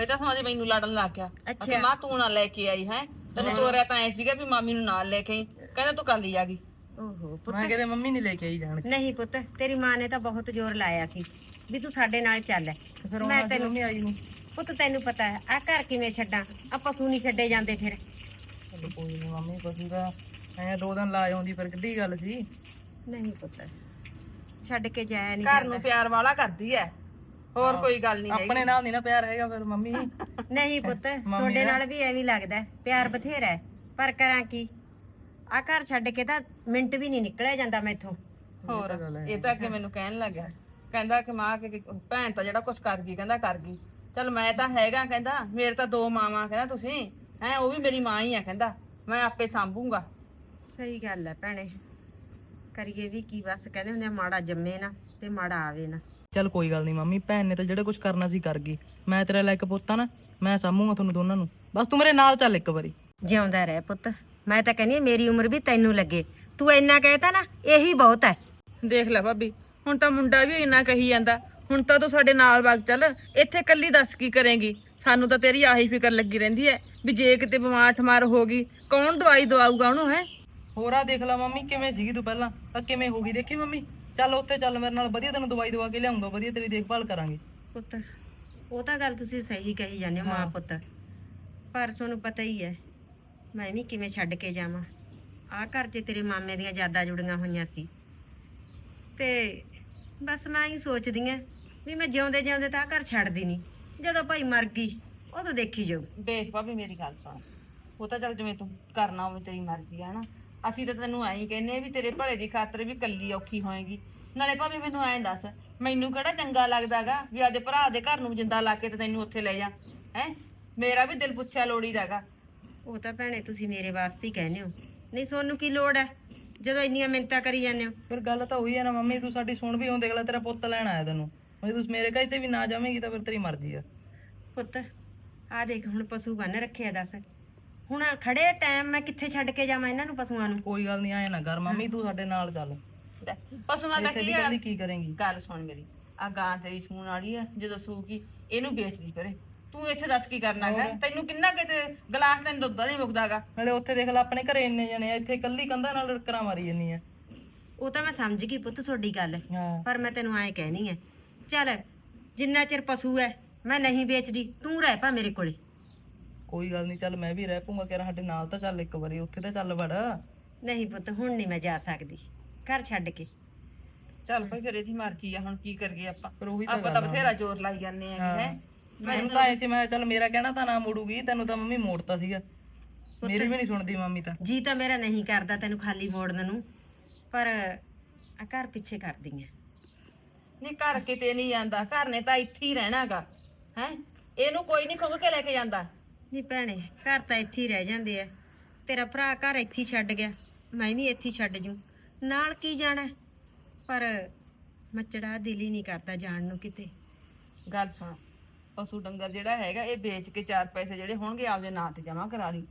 ਇਹ ਤਾਂ ਸਮਝ ਮੈਨੂੰ ਲੜਨ ਲੱਗ ਗਿਆ। ਅੱਛਾ। ਮਾਂ ਤੂੰ ਨਾ ਲੈ ਕੇ ਆਈ ਹੈ? ਤੈਨੂੰ ਤੋਰਿਆ ਤਾਂ ਐ ਸੀਗਾ ਵੀ ਮਾਮੀ ਨੂੰ ਨਾਲ ਲੈ ਕੇ ਆਈ। ਕਹਿੰਦਾ ਤੂੰ ਕੱਲ ਹੀ ਆ ਗਈ। ਓਹੋ ਪੁੱਤ। ਮੈਂ ਕਿਤੇ ਮੰਮੀ ਨਹੀਂ ਲੈ ਕੇ ਆਈ ਜਾਣ ਨਹੀਂ ਪੁੱਤ ਤੇਰੀ ਮਾਂ ਨੇ ਤਾਂ ਬਹੁਤ ਜ਼ੋਰ ਲਾਇਆ ਸੀ ਵੀ ਤੂੰ ਸਾਡੇ ਨਾਲ ਚੱਲ। ਫਿਰ ਮੈਂ ਤੈਨੂੰ ਮੰਮੀ ਆਈ ਨਹੀਂ ਪੁੱਤ ਤੈਨੂੰ ਪਤਾ ਹੈ ਆ ਘਰ ਕਿਵੇਂ ਛੱਡਾਂ? ਆ ਪਸ਼ੂ ਨਹੀਂ ਛੱਡੇ ਜਾਂਦੇ ਫਿਰ। ਚਲੋ ਕੋਈ ਨਹੀਂ ਮੰਮੀ ਪਸੂ ਦਾ ਐ ਦੋ ਦਿਨ ਲਾ ਆਉਂਦੀ ਫਿਰ ਕਿੱਡੀ ਗੱਲ ਸੀ। ਨਹੀਂ ਪੁੱਤ ਛੱਡ ਕੇ ਜਾਇਆ ਨਹੀਂ ਘਰ ਨੂੰ ਪਿਆਰ ਵਾਲਾ ਕਰਦੀ ਐ। ਹੋਰ ਕੋਈ ਗੱਲ ਨਹੀਂ ਆਪਣੇ ਨਾਲ ਨਹੀਂ ਨਾ ਪਿਆਰ ਹੈਗਾ ਫਿਰ ਮੰਮੀ। ਨਹੀਂ ਪੁੱਤ ਤੁਹਾਡੇ ਨਾਲ ਵੀ ਐਵੇਂ ਹੀ ਲੱਗਦਾ ਹੈ। ਪਿਆਰ ਬਥੇਰਾ ਹੈ। ਪਰ ਕਰਾਂ ਕੀ? ਆ ਘਰ ਛੱਡ ਕੇ ਤਾਂ ਮਿੰਟ ਵੀ ਨਹੀਂ ਨਿਕਲਿਆ ਜਾਂਦਾ ਮੈਥੋਂ। ਹੋਰ ਇਹ ਤਾਂ ਅੱਗੇ ਮੈਨੂੰ ਕਹਿਣ ਲੱਗਾ ਕਹਿੰਦਾ ਕਿ ਮਾਂ ਕਿ ਭੈਣ ਤਾਂ ਜਿਹੜਾ ਕੁਛ ਕਰ ਗਈ ਕਹਿੰਦਾ ਕਰ ਗਈ ਚਲ ਮੈਂ ਤਾਂ ਹੈਗਾ ਕਹਿੰਦਾ। ਮੇਰੇ ਤਾਂ ਦੋ ਮਾਵਾਂ ਕਹਿੰਦਾ ਤੁਸੀਂ। ਹੈ ਉਹ ਵੀ ਮੇਰੀ ਮਾਂ ਹੀ ਆ ਕਹਿੰਦਾ। ਮੈਂ ਆਪੇ ਸੰਭੂਗਾ। ਸਹੀ ਗੱਲ ਹੈ ਭੈਣੇ। ਕਰੀਏ ਵੀ ਕੀ ਬਸ ਕਹਿੰਦੇ ਹੁੰਦੇ ਆ, ਮਾੜਾ ਜੰਮੇ ਨਾ ਤੇ ਮਾੜਾ ਆਵੇ ਨਾ। ਚੱਲ ਕੋਈ ਗੱਲ ਨਹੀਂ ਮੰਮੀ ਭੈਣ ਨੇ ਤਾਂ ਜਿਹੜਾ ਕੁਝ ਕਰਨਾ ਸੀ ਕਰ ਗਈ ਮੈਂ ਤੇਰਾ ਲੈ ਕੇ ਪੁੱਤਾ ਨਾ ਮੈਂ ਸਾਂਭੂਗਾ ਤੁਹਾਨੂੰ ਦੋਨਾਂ ਨੂੰ। ਬਸ ਤੂੰ ਮੇਰੇ ਨਾਲ ਚੱਲ ਇੱਕ ਵਾਰੀ। ਜਿਉਂਦਾ ਰਹਿ ਪੁੱਤ। ਮੈਂ ਤਾਂ ਕਹਿੰਦੀ ਹਾਂ, ਮੇਰੀ ਉਮਰ ਵੀ ਤੈਨੂੰ ਲੱਗੇ। ਤੂੰ ਇੰਨਾ ਕਹਿਤਾ ਨਾ ਇਹੀ ਬਹੁਤ ਹੈ। ਦੇਖ ਲੈ ਭਾਬੀ ਹੁਣ ਤਾਂ ਮੁੰਡਾ ਵੀ ਇੰਨਾ ਕਹੀ ਜਾਂਦਾ। ਹੁਣ ਤਾਂ ਤੂੰ ਸਾਡੇ ਨਾਲ ਵਗ ਚੱਲ ਇੱਥੇ ਕੱਲੀ ਦੱਸ ਕੀ ਕਰੇਂਗੀ? ਸਾਨੂੰ ਤਾਂ ਤੇਰੀ ਆਹੀ ਫਿਕਰ ਲੱਗੀ ਰਹਿੰਦੀ ਐ ਵੀ ਜੇ ਕਿਤੇ ਬਿਮਾਰ ਠਮਾਰ ਹੋ ਗਈ ਕੌਣ ਦਵਾਈ ਦਵਾਊਗਾ ਉਹਨੂੰ ਹੈ? ਹੋਰ ਦੇਖ ਲੈ ਮੰਮੀ ਕਿਵੇਂ ਸੀਗੀ ਤੂੰ ਪਹਿਲਾਂ? ਆ ਕਿਵੇਂ ਹੋ ਗਈ ਦੇਖੀ ਮੰਮੀ? ਚੱਲ ਉੱਥੇ ਚੱਲ ਮੇਰੇ ਨਾਲ ਵਧੀਆ ਤੈਨੂੰ ਦਵਾਈ ਦਵਾ ਕੇ ਲਿਆਉਂਗਾ ਵਧੀਆ ਤੇਰੀ ਦੇਖਭਾਲ ਕਰਾਂਗੇ। ਪੁੱਤ ਉਹ ਤਾਂ ਗੱਲ ਤੁਸੀਂ ਸਹੀ ਕਹੀ ਜਾਂਦੇ ਹੋ ਮਾਂ ਪੁੱਤ। ਪਰ ਤੁਹਾਨੂੰ ਪਤਾ ਹੀ ਹੈ ਮੈਂ ਵੀ ਕਿਵੇਂ ਛੱਡ ਕੇ ਜਾਵਾਂ? ਆ ਘਰ 'ਚ ਤੇਰੇ ਮਾਮੇ ਦੀਆਂ ਯਾਦਾਂ ਜੁੜੀਆਂ ਹੋਈਆਂ ਸੀ। ਤੇ ਬਸ ਮੈਂ ਹੀ ਸੋਚਦੀ ਆ ਵੀ ਮੈਂ ਜਿਉਂਦੇ ਜਿਉਂਦੇ ਤਾਂ ਆਹ ਘਰ ਛੱਡਦੀ ਨਹੀਂ ਜਦੋਂ ਭਾਈ ਮਰ ਗਈ ਉਦੋਂ ਦੇਖੀ ਜਾਊ। ਦੇਖ ਭਾਬੀ, ਮੇਰੀ ਗੱਲ ਸੁਣ। ਉਹ ਤਾਂ ਚੱਲ ਜਿਵੇਂ ਤੂੰ ਕਰਨਾ ਹੋਵੇ ਤੇਰੀ ਮਰਜ਼ੀ ਹੈ ਨਾ ਅਸੀਂ ਤਾਂ ਤੈਨੂੰ ਐਂ ਹੀ ਕਹਿੰਨੇ ਆ ਵੀ ਤੇਰੇ ਭਲੇ ਦੀ ਖਾਤਰ ਵੀ ਕੱਲੀ ਔਖੀ ਹੋਏਗੀ। ਨਾਲੇ ਭਾਵੇਂ ਮੈਨੂੰ ਐਂ ਦੱਸ, ਮੈਨੂੰ ਕਿਹੜਾ ਚੰਗਾ ਲੱਗਦਾਗਾ ਵੀ ਆਦੇ ਭਰਾ ਦੇ ਘਰ ਨੂੰ ਜਿੰਦਾ ਲਾ ਕੇ ਤੇ ਤੈਨੂੰ ਉੱਥੇ ਲੈ ਜਾ, ਹੈ? ਮੇਰਾ ਵੀ ਦਿਲ ਪੁੱਛਿਆ ਲੋੜੀਦਾਗਾ ਉਹ ਤਾਂ ਭੈਣੇ ਤੁਸੀਂ ਮੇਰੇ ਵਾਸਤੇ ਹੀ ਕਹਿੰਦੇ ਹੋ। ਨਹੀਂ ਸੋਨੂੰ ਕੀ ਲੋੜ ਹੈ? ਜਦੋਂ ਇੰਨੀਆਂ ਮਿੰਤਾਂ ਕਰੀ ਜਾਂਦੇ ਹੋ। ਫਿਰ ਗੱਲ ਤਾਂ ਉਹੀ ਹੈ ਨਾ ਮੰਮੀ ਤੂੰ ਸਾਡੀ ਸੁਣ ਵੀ ਹੁਣ ਦੇਖ ਲੈ ਤੇਰਾ ਪੁੱਤ ਲੈਣ ਆਇਆ ਤੈਨੂੰ। ਜੇ ਤੂੰ ਮੇਰੇ ਘਰ ਤੇ ਵੀ ਨਾ ਜਾਵੇਂਗੀ ਤਾਂ ਫਿਰ ਤੇਰੀ ਮਰਜ਼ੀ ਆ। ਪੁੱਤ ਆ ਦੇਖ ਹੁਣ ਪਸ਼ੂ ਬੰਨ ਰੱਖਿਆ ਦੱਸ। ਹੁਣ ਖੜੇ ਟਾਈਮ ਮੈਂ ਕਿੱਥੇ ਛੱਡ ਕੇ ਜਾਵਾਂ ਇਹਨਾਂ ਨੂੰ ਪਸ਼ੂਆਂ ਨੂੰ? ਕੋਈ ਗੱਲ ਨਹੀਂ ਆਏ ਨਾ ਕਰ ਮੰਮੀ ਤੂੰ ਸਾਡੇ ਨਾਲ ਚੱਲ। ਪਸ਼ੂਆਂ ਦਾ ਕੀ ਆ? ਕੀ ਕਰੇਂਗੀ? ਗੱਲ ਸੁਣ ਮੇਰੀ ਆ ਗਾਂ ਤੇਰੀ ਸੂਣ ਵਾਲੀ ਆ ਜਦੋਂ ਸੂਕੀ ਇਹਨੂੰ ਵੇਚ ਦੀ ਪਰੇ ਤੂੰ ਇੱਥੇ ਦੱਸ ਕੀ ਕਰਨਾ ਹੈ? ਤੈਨੂੰ ਕਿੰਨਾ ਕਿਤੇ ਗਲਾਸ ਤੈਨੂੰ ਦੁੱਧ ਨਹੀਂ ਮੁੱਕਦਾਗਾ ਨਾਲੇ ਉੱਥੇ ਦੇਖ ਲੈ ਆਪਣੇ ਘਰੇ ਇੰਨੇ ਜਣੇ ਆ ਇੱਥੇ ਕੱਲੀ ਕੰਧਾਂ ਨਾਲ ਰੜਕਰਾਂ ਮਾਰੀ ਜੰਨੀ ਆ। ਉਹ ਤਾਂ ਮੈਂ ਸਮਝ ਗਈ ਪੁੱਤ ਤੁਹਾਡੀ ਗੱਲ ਹਾਂ। ਪਰ ਮੈਂ ਤੈਨੂੰ ਐਂ ਕਹਿਣੀ ਹੈ ਚੱਲ ਜਿੰਨਾ ਚਿਰ ਪਸ਼ੂ ਹੈ ਮੈਂ ਨਹੀਂ ਵੇਚਦੀ ਤੂੰ ਰਹਿ ਪਾ ਮੇਰੇ ਕੋਲੇ। ਕੋਈ ਗੱਲ ਨਹੀਂ ਚੱਲ ਮੈਂ ਵੀ ਰਹਿ ਪੂੰਗਾ ਕਿਹੜਾ ਸਾਡੇ ਨਾਲ ਤਾਂ ਚੱਲ ਇੱਕ ਵਾਰੀ ਉੱਥੇ ਤਾਂ ਚੱਲ ਵੜ। ਨਹੀਂ ਪੁੱਤ ਹੁਣ ਨਹੀਂ ਮੈਂ ਜਾ ਸਕਦੀ ਘਰ ਛੱਡ ਕੇ। ਚੱਲ ਭਾਈ ਫਿਰ ਇਹਦੀ ਮਰਜ਼ੀ ਆ ਹੁਣ ਕੀ ਕਰੀਏ ਆਪਾਂ? ਫਿਰ ਉਹੀ ਤਾਂ ਆਪਾਂ ਤਾਂ ਬਥੇਰਾ ਜ਼ੋਰ ਲਾਈ ਜਾਂਦੇ ਆ ਹੈ? ਮੈਨੂੰ ਤਾਂ ਐਸੀ ਮੈਂ ਕਿਹਾ ਚੱਲ ਮੇਰਾ ਕਹਿਣਾ ਤਾਂ ਨਾ ਮੋੜੂਗੀ ਤੈਨੂੰ ਤਾਂ ਮੰਮੀ ਮੋੜਤਾ ਸੀਗਾ। ਮੇਰੀ ਵੀ ਨਹੀਂ ਸੁਣਦੀ ਮੰਮੀ ਤਾਂ। ਜੀ ਤਾਂ ਮੇਰਾ ਨਹੀਂ ਕਰਦਾ ਤੈਨੂੰ ਖਾਲੀ ਮੋੜਨ ਨੂੰ ਪਰ ਆ ਘਰ ਪਿੱਛੇ ਕਰਦੀ ਐ ਨਹੀਂ ਘਰ ਕਿਤੇ ਨਹੀਂ ਜਾਂਦਾ ਘਰ ਨੇ ਤਾਂ ਇੱਥੇ ਹੀ ਰਹਿਣਾਗਾ ਹੈ? ਇਹਨੂੰ ਕੋਈ ਨਹੀਂ ਖੁੰਗ ਕੇ ਲੈ ਕੇ ਜਾਂਦਾ। ਨਹੀਂ ਭੈਣੇ ਘਰ ਤਾਂ ਇੱਥੇ ਹੀ ਰਹਿ ਜਾਂਦੇ ਆ। ਤੇਰਾ ਭਰਾ ਘਰ ਇੱਥੇ ਹੀ ਛੱਡ ਗਿਆ ਮੈਂ ਵੀ ਇੱਥੇ ਹੀ ਛੱਡ ਜੂ। ਨਾਲ ਕੀ ਜਾਣਾ? ਪਰ ਮੱਚੜਾ ਦਿਲ ਹੀ ਨਹੀਂ ਕਰਦਾ ਜਾਣ ਨੂੰ ਕਿਤੇ। ਗੱਲ ਸੁਣ। ਪਸ਼ੂ ਡੰਗਰ ਜਿਹੜਾ ਹੈਗਾ, ਇਹ ਵੇਚ ਕੇ ਚਾਰ ਪੈਸੇ ਜਿਹੜੇ ਹੋਣਗੇ ਆਪਦੇ ਨਾਂ ਤੇ ਜਮ੍ਹਾਂ ਕਰਾ ਲਈ।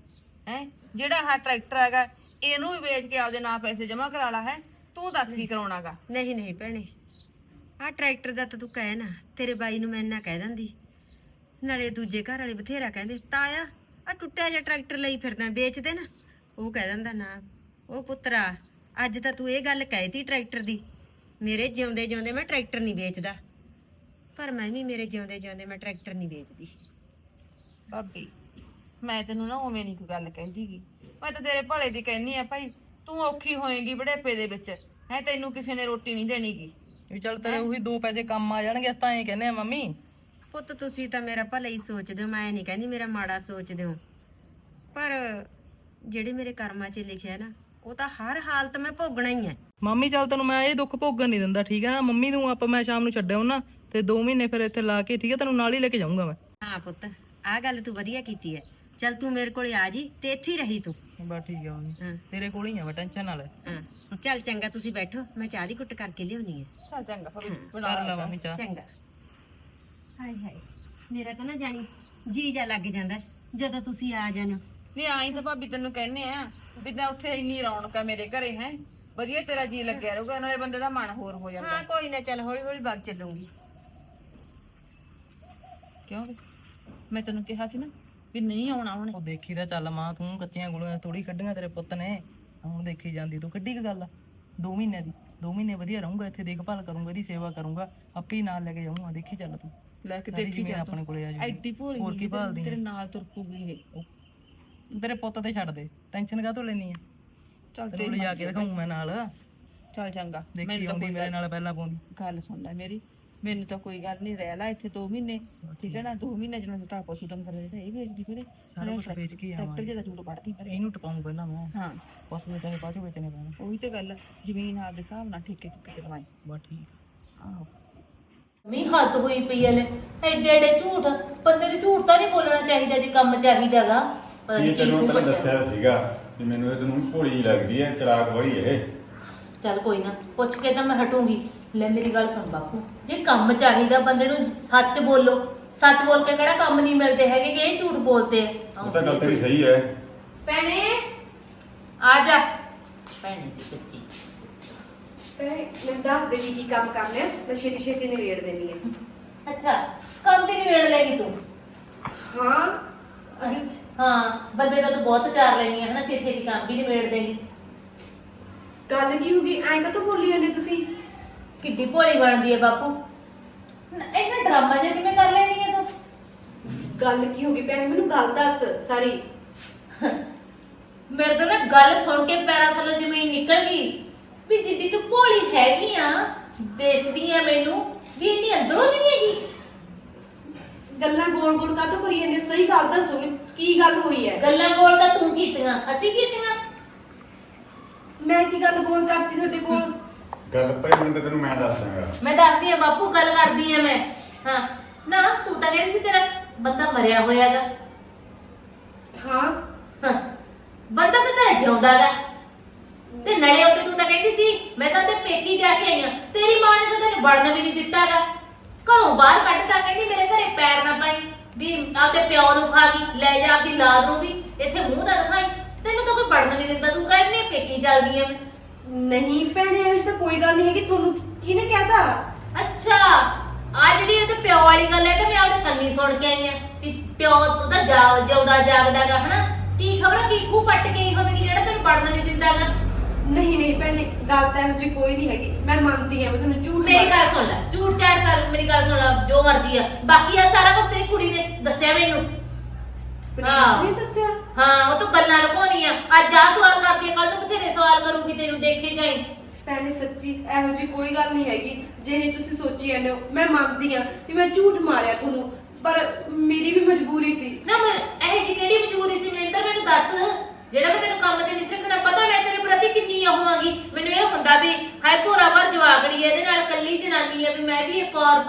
ਹੈ? ਜਿਹੜਾ ਆਹ ਟਰੈਕਟਰ ਹੈਗਾ, ਇਹਨੂੰ ਵੀ ਵੇਚ ਕੇ ਆਪਦੇ ਨਾਂ ਪੈਸੇ ਜਮ੍ਹਾਂ ਕਰਾ ਲਾ, ਹੈ? ਤੂੰ ਦੱਸ ਕੀ ਕਰਾਉਣਾਗਾ ਨਹੀਂ ਨਹੀਂ ਭੈਣੇ। ਆਹ ਟਰੈਕਟਰ ਦਾ ਤਾਂ ਤੂੰ ਕਹਿ ਨਾ, ਤੇਰੇ ਬਾਈ ਨੂੰ ਮੈਂ ਇੰਨਾ ਕਹਿ ਦਿੰਦੀ। ਨਾਲੇ ਦੂਜੇ ਘਰ ਵਾਲੇ ਬਥੇਰਾ ਕਹਿੰਦੇ, ਤਾਇਆ ਆ ਟੁੱਟਿਆ ਜਿਹਾ ਟਰੈਕਟਰ ਲਈ ਫਿਰਦਾ, ਵੇਚ ਦੇ ਨਾ। ਉਹ ਕਹਿ ਦਿੰਦਾ, ਨਾ, ਉਹ ਪੁੱਤਰਾ, ਅੱਜ ਤਾਂ ਤੂੰ ਇਹ ਗੱਲ ਕਹਿਤੀ ਟਰੈਕਟਰ ਦੀ। ਮੇਰੇ ਜਿਉਂਦੇ ਜਿਉਂਦੇ ਮੈਂ ਟਰੈਕਟਰ ਨਹੀਂ ਵੇਚਦਾ। ਪਰ ਮੈਂ ਵੀ ਮੇਰੇ ਜਿਉਂਦੇ ਜਿਉਂਦੇ ਮੈਂ ਟਰੈਕਟਰ ਨਹੀਂ ਵੇਚਦੀ। ਭਾਬੀ ਮੈਂ ਤੈਨੂੰ ਨਾ ਉਵੇਂ ਨਹੀਂ ਕੋਈ ਗੱਲ ਕਹਿੰਦੀ ਗੀ। ਮੈਂ ਤਾਂ ਤੇਰੇ ਭਲੇ ਦੀ ਕਹਿੰਨੀ ਆ ਭਾਈ ਤੂੰ ਔਖੀ ਹੋਏਗੀ ਬੜੇਪੇ ਦੇ ਵਿੱਚ। ਹੈ ਤੈਨੂੰ ਕਿਸੇ ਨੇ ਰੋਟੀ ਨਹੀਂ ਦੇਣੀ ਗੀ। ਵੀ ਚੱਲ ਤੇਰੇ ਉਹੀ ਦੋ ਪੈਸੇ ਕੰਮ ਆ ਜਾਣਗੇ ਅਸੀਂ ਤਾਂ ਐਂ ਕਹਿੰਦੇ ਆ ਮੰਮੀ। ਪੁੱਤ ਤੁਸੀਂ ਤਾਂ ਮੇਰਾ ਭਲਾ ਹੀ ਸੋਚਦੇ ਹੋ ਮੈਂ ਨਹੀਂ ਕਹਿੰਦੀ ਮੇਰਾ ਮਾੜਾ ਸੋਚਦੇ ਹੋ ਪਰ ਜਿਹੜੇ ਮੇਰੇ ਕਰਮਾਂ 'ਚ ਲਿਖਿਆ ਨਾ ਉਹ ਤਾਂ ਹਰ ਹਾਲਤ ਮੈਂ ਭੋਗਣਾ ਹੀ ਹੈ ਮੰਮੀ ਚੱਲ ਤੈਨੂੰ ਮੈਂ ਇਹ ਦੁੱਖ ਭੋਗਣ ਨਹੀਂ ਦਿੰਦਾ ਠੀਕ ਹੈ ਨਾ? ਮੰਮੀ ਨੂੰ ਆਪਾਂ ਮੈਂ ਸ਼ਾਮ ਨੂੰ ਛੱਡਿਆ ਨਾ ਤੇ 2 ਮਹੀਨੇ ਫਿਰ ਇੱਥੇ ਲਾ ਕੇ ਠੀਕ ਹੈ ਤੈਨੂੰ ਨਾਲ ਹੀ ਲੈ ਕੇ ਜਾਊਂਗਾ ਮੈਂ। ਹਾਂ ਪੁੱਤ ਆਹ ਗੱਲ ਤੂੰ ਵਧੀਆ ਕੀਤੀ ਹੈ। ਚੱਲ ਤੂੰ ਮੇਰੇ ਕੋਲੇ ਆ ਜੀ ਤੇ ਇੱਥੇ ਹੀ ਰਹੀ ਤੂੰ। ਬਸ ਠੀਕ ਆ ਹਾਂ। ਤੇਰੇ ਕੋਲ ਹੀ ਆ ਮੈਂ ਟੈਨਸ਼ਨ ਨਾ ਲੈ ਹਾਂ। ਚੱਲ ਚੰਗਾ ਤੁਸੀਂ ਬੈਠੋ ਮੈਂ ਚਾਹ ਦੀ ਕੁੱਟ ਕਰਕੇ ਲਿਆਉਣੀ ਹੈ। ਚੱਲ ਚੰਗਾ ਭਾਬੀ ਕਰ ਲੈ ਮੰਮੀ ਚਾਹ। ਚੰਗਾ। ਹਾਏ ਹਾਏ ਮੇਰਾ ਤਾਂ ਨਾ ਜਾਣੀ ਜੀ ਜਾ ਲੱਗ ਜਾਂਦਾ ਜਦੋਂ ਤੁਸੀਂ ਆ ਹੋ ਨਹੀਂ ਆਈ ਤਾਂ ਭਾਬੀ ਤੈਨੂੰ ਕਹਿੰਨੇ ਆ ਵੀ ਨਾ ਉੱਥੇ ਇੰਨੀ ਰੌਣਕ ਆ ਮੇਰੇ ਘਰੇ ਹੈ। ਵਧੀਆ ਤੇਰਾ ਜੀ ਲੱਗਿਆ ਰਹੂਗਾ ਨਾਲੇ ਬੰਦੇ ਦਾ ਮਨ ਹੋਰ ਹੋ ਜਾਂਦਾ। ਹਾਂ ਕੋਈ ਨਾ ਚੱਲ ਹੌਲੀ ਹੌਲੀ ਬਾਗ ਚੱਲੂਗੀ। ਕਿਉਂ ਵੀ? ਮੈਂ ਤੈਨੂੰ ਕਿਹਾ ਸੀ ਨਾ ਵੀ ਨਹੀਂ ਆਉਣਾ ਉਹਨੇ। ਉਹ ਦੇਖੀ ਤਾਂ ਚੱਲ ਮਾਂ ਤੂੰ ਕੱਚੀਆਂ ਗੁਲੀਆਂ ਥੋੜੀ ਕੱਢੀਆਂ ਤੇਰੇ ਪੁੱਤ ਨੇ। ਹੁਣ ਦੇਖੀ ਜਾਂਦੀ ਤੂੰ ਕੱਢੀ ਕੀ ਗੱਲ। ਆ 2 ਮਹੀਨੇ ਦੀ 2 ਮਹੀਨੇ ਵਧੀਆ ਰਹੂੰਗਾ ਇੱਥੇ ਦੇਖਭਾਲ ਕਰੂੰਗਾ ਇਹਦੀ ਸੇਵਾ ਕਰੂੰਗਾ ਆਪੇ ਹੀ ਨਾਲ ਲੈ ਕੇ ਜਾਊਂਗਾ ਦੇਖੀ ਚੱਲ ਤੂੰ। ਲੈ ਕੇ ਦੇਖੀ ਜਾ ਆਪਣੇ ਕੋਲੇ ਆ ਜਾਊਗੀ। ਐਡੀ ਭੋਲੀ ਹੋਰ ਕੀ ਭਾਲਦੀ ਤੇਰੇ ਨਾਲ ਤੁਰ ਪੂਗੀ ਇਹ। ਤੇਰੇ ਪੁੱਤ ਤੇ ਛੱਡ ਦੇ। ਟੈਨਸ਼ਨ ਕਾਹਤੋਂ ਲੈਣੀ ਆ? ਚੱਲ ਤੈਨੂੰ ਲਿਜਾ ਕੇ ਦਿਖਾਊਂ ਮੈਂ ਨਾਲ। ਚੱਲ ਚੰਗਾ ਦੇਖੀ ਮੈਨੂੰ ਤਾਂ ਆਉਂਦੀ ਮੇਰੇ ਨਾਲ ਪਹਿਲਾਂ ਪਾਉਂਦੀ। ਗੱਲ ਸੁਣ ਲੈ ਮੇਰੀ। ਮੈਨੂੰ ਤਾਂ ਕੋਈ ਗੱਲ ਨਹੀਂ ਰਹਿ ਲਾ ਇੱਥੇ 2 ਮਹੀਨੇ। ਠੀਕ ਹੈ ਨਾ 2 ਮਹੀਨੇ ਜਦੋਂ ਤਾਂ ਪਸ਼ੂ ਡੰਗਰ ਦੇ ਇਹ ਵੇਚਦੀ ਫਿਰੇ ਸਾਰਾ ਕੁਝ ਵੇਚ ਕੇ ਟਰੈਕਟਰ ਆਵਾਂਗੇ। ਜਿਹਦਾ ਝੂਟ ਵੜਦੀ ਫਿਰੇ ਇਹਨੂੰ ਟਪਾਉਂ ਪਹਿਲਾਂ ਮੈਂ। ਹਾਂ। ਪਸ਼ੂ ਵੇਚਣੇ ਬਾਅਦ ਚੋਂ ਵੇਚਣੇ ਪੈਣੇ। ਉਹੀ ਤੇ ਗੱਲ ਆ, ਜ਼ਮੀਨ ਆਪਦੇ ਹਿਸਾਬ ਨਾਲ ਠੇਕੇ ਠੁਕੇ ਦਵਾਈ ਬਸ ਠੀਕ ਆਹੋ। ਮੀ ਹੱਦ ਹੋਈ ਪਈ ਐ ਲੈ। ਐਡੇ ਐਡੇ ਝੂਠ ਬੰਦੇ ਨੂੰ ਝੂਠ ਤਾਂ ਨਹੀਂ ਬੋਲਣਾ ਚਾਹੀਦਾ ਜੇ ਕੰਮ ਚਾਹੀਦਾਗਾ ਪਤਾ ਨਹੀਂ ਇਹ ਕੀ ਤੈਨੂੰ ਕੁ ਪਹਿਲਾਂ ਬੱਚਾ ਦੱਸਿਆ ਸੀਗਾ ਵੀ ਮੈਨੂੰ ਇਹ ਤੈਨੂੰ ਭੋਲੀ ਲੱਗਦੀ ਹੈ ਚਲਾਕ ਵਾਲੀ ਇਹ। ਚੱਲ ਕੋਈ ਨਾ ਪੁੱਛ ਕੇ ਤਾਂ ਮੈਂ ਹਟੂੰਗੀ। ਲੈ ਮੇਰੀ ਗੱਲ ਸੁਣ ਬਾਪੂ। ਜੇ ਕੰਮ ਚਾਹੀਦਾ ਬੰਦੇ ਨੂੰ ਸੱਚ ਬੋਲੋ। ਸੱਚ ਬੋਲ ਕੇ ਕਿਹੜਾ ਕੰਮ ਨਹੀਂ ਮਿਲਦੇ ਹੈਗੇ ਕਿ ਇਹ ਝੂਠ ਬੋਲਦੇ ਆ? ਉਹ ਤਾਂ ਗੱਲ ਤੇਰੀ ਸਹੀ ਹੈ। ਭੈਣੇ। ਆ ਜਾ। ਭੈਣੇ ਦੀ ਸੱਚੀ ਮੈਂ ਦੱਸ ਦੇ ਕੀ ਕੰਮ ਕਰਨਾ ਹੈ। ਮੈਂ ਛੇਤੀ ਛੇਤੀ ਨਿਬੇੜ ਦੇਣੀ ਹੈ। ਅੱਛਾ ਕੰਮ ਵੀ ਨਿਬੇੜ ਲੈਗੀ ਤੂੰ? ਹਾਂ। ਅੱਛਾ, ਹਾਂ ਬੰਦੇ ਦਾ ਤੂੰ ਬਹੁਤ ਚਾਰ ਲੈਣੀ ਹੈ ਹਨਾ? ਛੇਤੀ ਛੇਤੀ ਕੰਮ ਵੀ ਨਿਬੇੜ ਦੇਗੀ। ਗੱਲ ਕੀ ਹੋ ਗਈ? ਐਂ ਕਾ ਬੋਲੀ ਜਾਂਦੇ ਤੁਸੀਂ? ਕਿੱਡੀ ਭੋਲੀ ਬਣਦੀ ਹੈ ਬਾਪੂ। ਨ- ਇਹਨਾਂ ਡਰਾਮਾ ਜਿਹਾ ਕਿਵੇਂ ਕਰ ਲੈਣੀ ਹੈ ਤੂੰ? ਗੱਲ ਕੀ ਹੋ ਗਈ ਭੈਣ ਮੈਨੂੰ ਗੱਲ ਦੱਸ ਸਾਰੀ। ਮੇਰੇ ਤੋਂ ਨਾ ਗੱਲ ਸੁਣ ਕੇ ਪੈਰਾਂ ਥੱਲੋਂ ਜ਼ਮੀਨ ਨਿਕਲ ਗਈ ਵੀ ਜਿੱਦੀ ਤੂੰ ਭੋਲੀ ਹੈਗੀ ਆ ਦੇਖਦੀ ਆ ਮੈਨੂੰ ਵੀ ਇੰਨੀ ਅੰਦਰੋਂ ਨਹੀਂ ਹੈਗੀ। ਗੱਲਾਂ ਗੋਲ ਗੋਲ ਕਾਹਤੋਂ ਕਰੀ ਜਾਂਦੇ ਹੋ? ਸਹੀ ਗੱਲ ਦੱਸੋਗੇ ਕੀ ਗੱਲ ਹੋਈ ਹੈ? ਗੱਲਾਂ ਕੋਲ ਤਾਂ ਤੂੰ ਕੀਤੀਆਂ ਅਸੀਂ ਕੀਤੀਆਂ? ਮੈਂ ਕੀ ਗੱਲ ਗੋਲ ਕਰਤੀ ਤੁਹਾਡੇ ਕੋਲ? ਗੱਲ ਭਾਈ ਤਾਂ ਤੈਨੂੰ ਮੈਂ ਦੱਸ ਦਾਂਗਾ ਮੈਂ ਦੱਸਦੀ ਆ ਬਾਪੂ ਗੱਲ ਕਰਦੀ ਆ ਮੈਂ। ਹਾਂ। ਨਾ ਤੂੰ ਤਾਂ ਕਹਿੰਦੀ ਸੀ ਤੇਰਾ ਬੰਦਾ ਮਰਿਆ ਹੋਇਆਗਾ। ਹਾਂ। ਹਾਂ। ਬੰਦਾ ਤਾਂ ਤੇਰਾ ਜਿਉਂਦਾਗਾ। ਤੇ ਨਲੇ ਉੱਤੇ ਤੂੰ ਤਾਂ ਕਹਿੰਦੀ ਸੀ ਮੈਂ ਤਾਂ ਤੇ ਪੇਕੀ ਜਾ ਕੇ ਆਈ ਆ। ਤੇਰੀ ਮਾਂ ਨੇ ਤਾਂ ਤੈਨੂੰ ਵੜਨ ਵੀ ਨਹੀਂ ਦਿੱਤਾਗਾ। ਘਰੋਂ ਬਾਹਰ ਕੱਢਤਾ ਕਹਿੰਦੀ ਮੇਰੇ ਘਰੇ ਪੈਰ ਨਾ ਪਾਈ। ਵੀ ਆਪਦੇ ਪਿਓ ਨੂੰ ਖਾ ਗਈ ਲੈ ਜਾ ਆਪਦੀ ਲਾਦ ਨੂੰ ਵੀ। ਇੱਥੇ ਮੂੰਹ ਨਾ ਦਿਖਾਈ। ਤੈਨੂੰ ਤਾਂ ਕੋਈ ਵੜਨ ਨਹੀਂ ਦਿੰਦਾ ਤੂੰ ਕਹਿੰਦੀ ਆ ਪੇਕੀ ਚੱਲਦੀ ਆ ਮੈਂ। ਨਹੀਂ ਭੈਣੇ ਇਹ ਤਾਂ ਕੋਈ ਗੱਲ ਨਹੀਂ ਹੈਗੀ ਤੁਹਾਨੂੰ ਕਿਹਨੇ ਕਹਿਤਾ? ਅੱਛਾ ਆ ਜਿਹੜੀ ਇਹ ਤੇ ਪਿਓ ਵਾਲੀ ਗੱਲ ਹੈ ਤੇ ਮੈਂ ਉਹਦੇ ਕੰਨੀ ਸੁਣ ਕੇ ਆਈ ਆ ਕਿ ਪਿਓ ਉਹਦਾ ਜਾ ਜਿਉਂਦਾ ਜਾਗਦਾਗਾ ਹਨਾ? ਕੀ ਖਬਰ ਕੀ ਖੂ ਪੱਟ ਕੇ ਆਈ ਹੋਵੇਗੀ ਜਿਹੜਾ ਤੈਨੂੰ ਪੜਨ ਨਹੀਂ ਦਿੰਦਾਗਾ? ਨਹੀਂ ਨਹੀਂ ਭੈਣੇ ਗੱਲ ਤਾਂ ਇਹੋ ਜਿਹੀ ਕੋਈ ਨਹੀਂ ਹੈਗੀ ਮੈਂ ਮੰਨਦੀ ਹਾਂ ਮੈਂ ਤੁਹਾਨੂੰ ਝੂਠ ਮੇਰੀ ਗੱਲ ਸੁਣ ਲੈ ਝੂਠ ਝਾੜ ਕਰ ਮੇਰੀ ਗੱਲ ਸੁਣ ਲੈ ਜੋ ਮਰਜ਼ੀ ਆ। ਬਾਕੀ ਆ ਸਾਰਾ ਕੁਝ ਤੇਰੀ ਕੁੜੀ ਨੇ ਦੱਸਿਆ ਮੈਨੂੰ। ਹਾਂ। ਨਹੀਂ ਦੱਸਿਆ? ਹਾਂ ਉਹ ਤਾਂ ਗੱਲਾਂ ਲੁਕੋਣੀਆਂ ਅੱਜ ਆ ਸਵਾਲ ਕਰਦੀ ਆ ਕੱਲ ਨੂੰ ਬਥੇਰੇ ਸਵਾਲ ਕਰੂੰਗੀ ਤੈਨੂੰ ਦੇਖੇ ਜਾਈ। ਭੈਣੇ ਸੱਚੀ ਇਹੋ ਜਿਹੀ ਕੋਈ ਗੱਲ ਨਹੀਂ ਹੈਗੀ। ਜਿਹੇ ਤੁਸੀਂ ਸੋਚੀ ਜਾਂਦੇ ਹੋ ਮੈਂ ਮੰਨਦੀ ਹਾਂ ਕਿ ਮੈਂ ਝੂਠ ਮਾਰਿਆ ਤੁਹਾਨੂੰ ਪਰ ਮੇਰੀ ਵੀ ਮਜਬੂਰੀ ਸੀ। ਨਾ ਮੈਂ ਇਹ ਜਿਹੀ ਕਿਹੜੀ ਮਜਬੂਰੀ ਸੀ ਮਨਿੰਦਰ ਮੈਨੂੰ ਦੱਸ। ਜਿਹੜਾ ਮੈਂ ਤੈਨੂੰ ਕੰਮ ਤੇ ਨਹੀਂ ਸੀ ਰੱਖਣਾ ਪਤਾ ਮੈਂ ਤੇਰੇ ਪ੍ਰਤੀ ਕਿੰਨੀ ਉਹ ਹੋਵਾਂਗੀ ਮੈਨੂੰ ਇਹ ਹੁੰਦਾ ਵੀ ਹਾਏ ਭੋਰਾ ਪਰ ਜਵਾਕੜੀ ਹੈ ਇਹਦੇ ਨਾਲ ਕੱਲੀ ਜਨਾਨੀ ਹੈ ਵੀ ਮੈਂ ਵੀ ਇੱਕ ਔਰਤ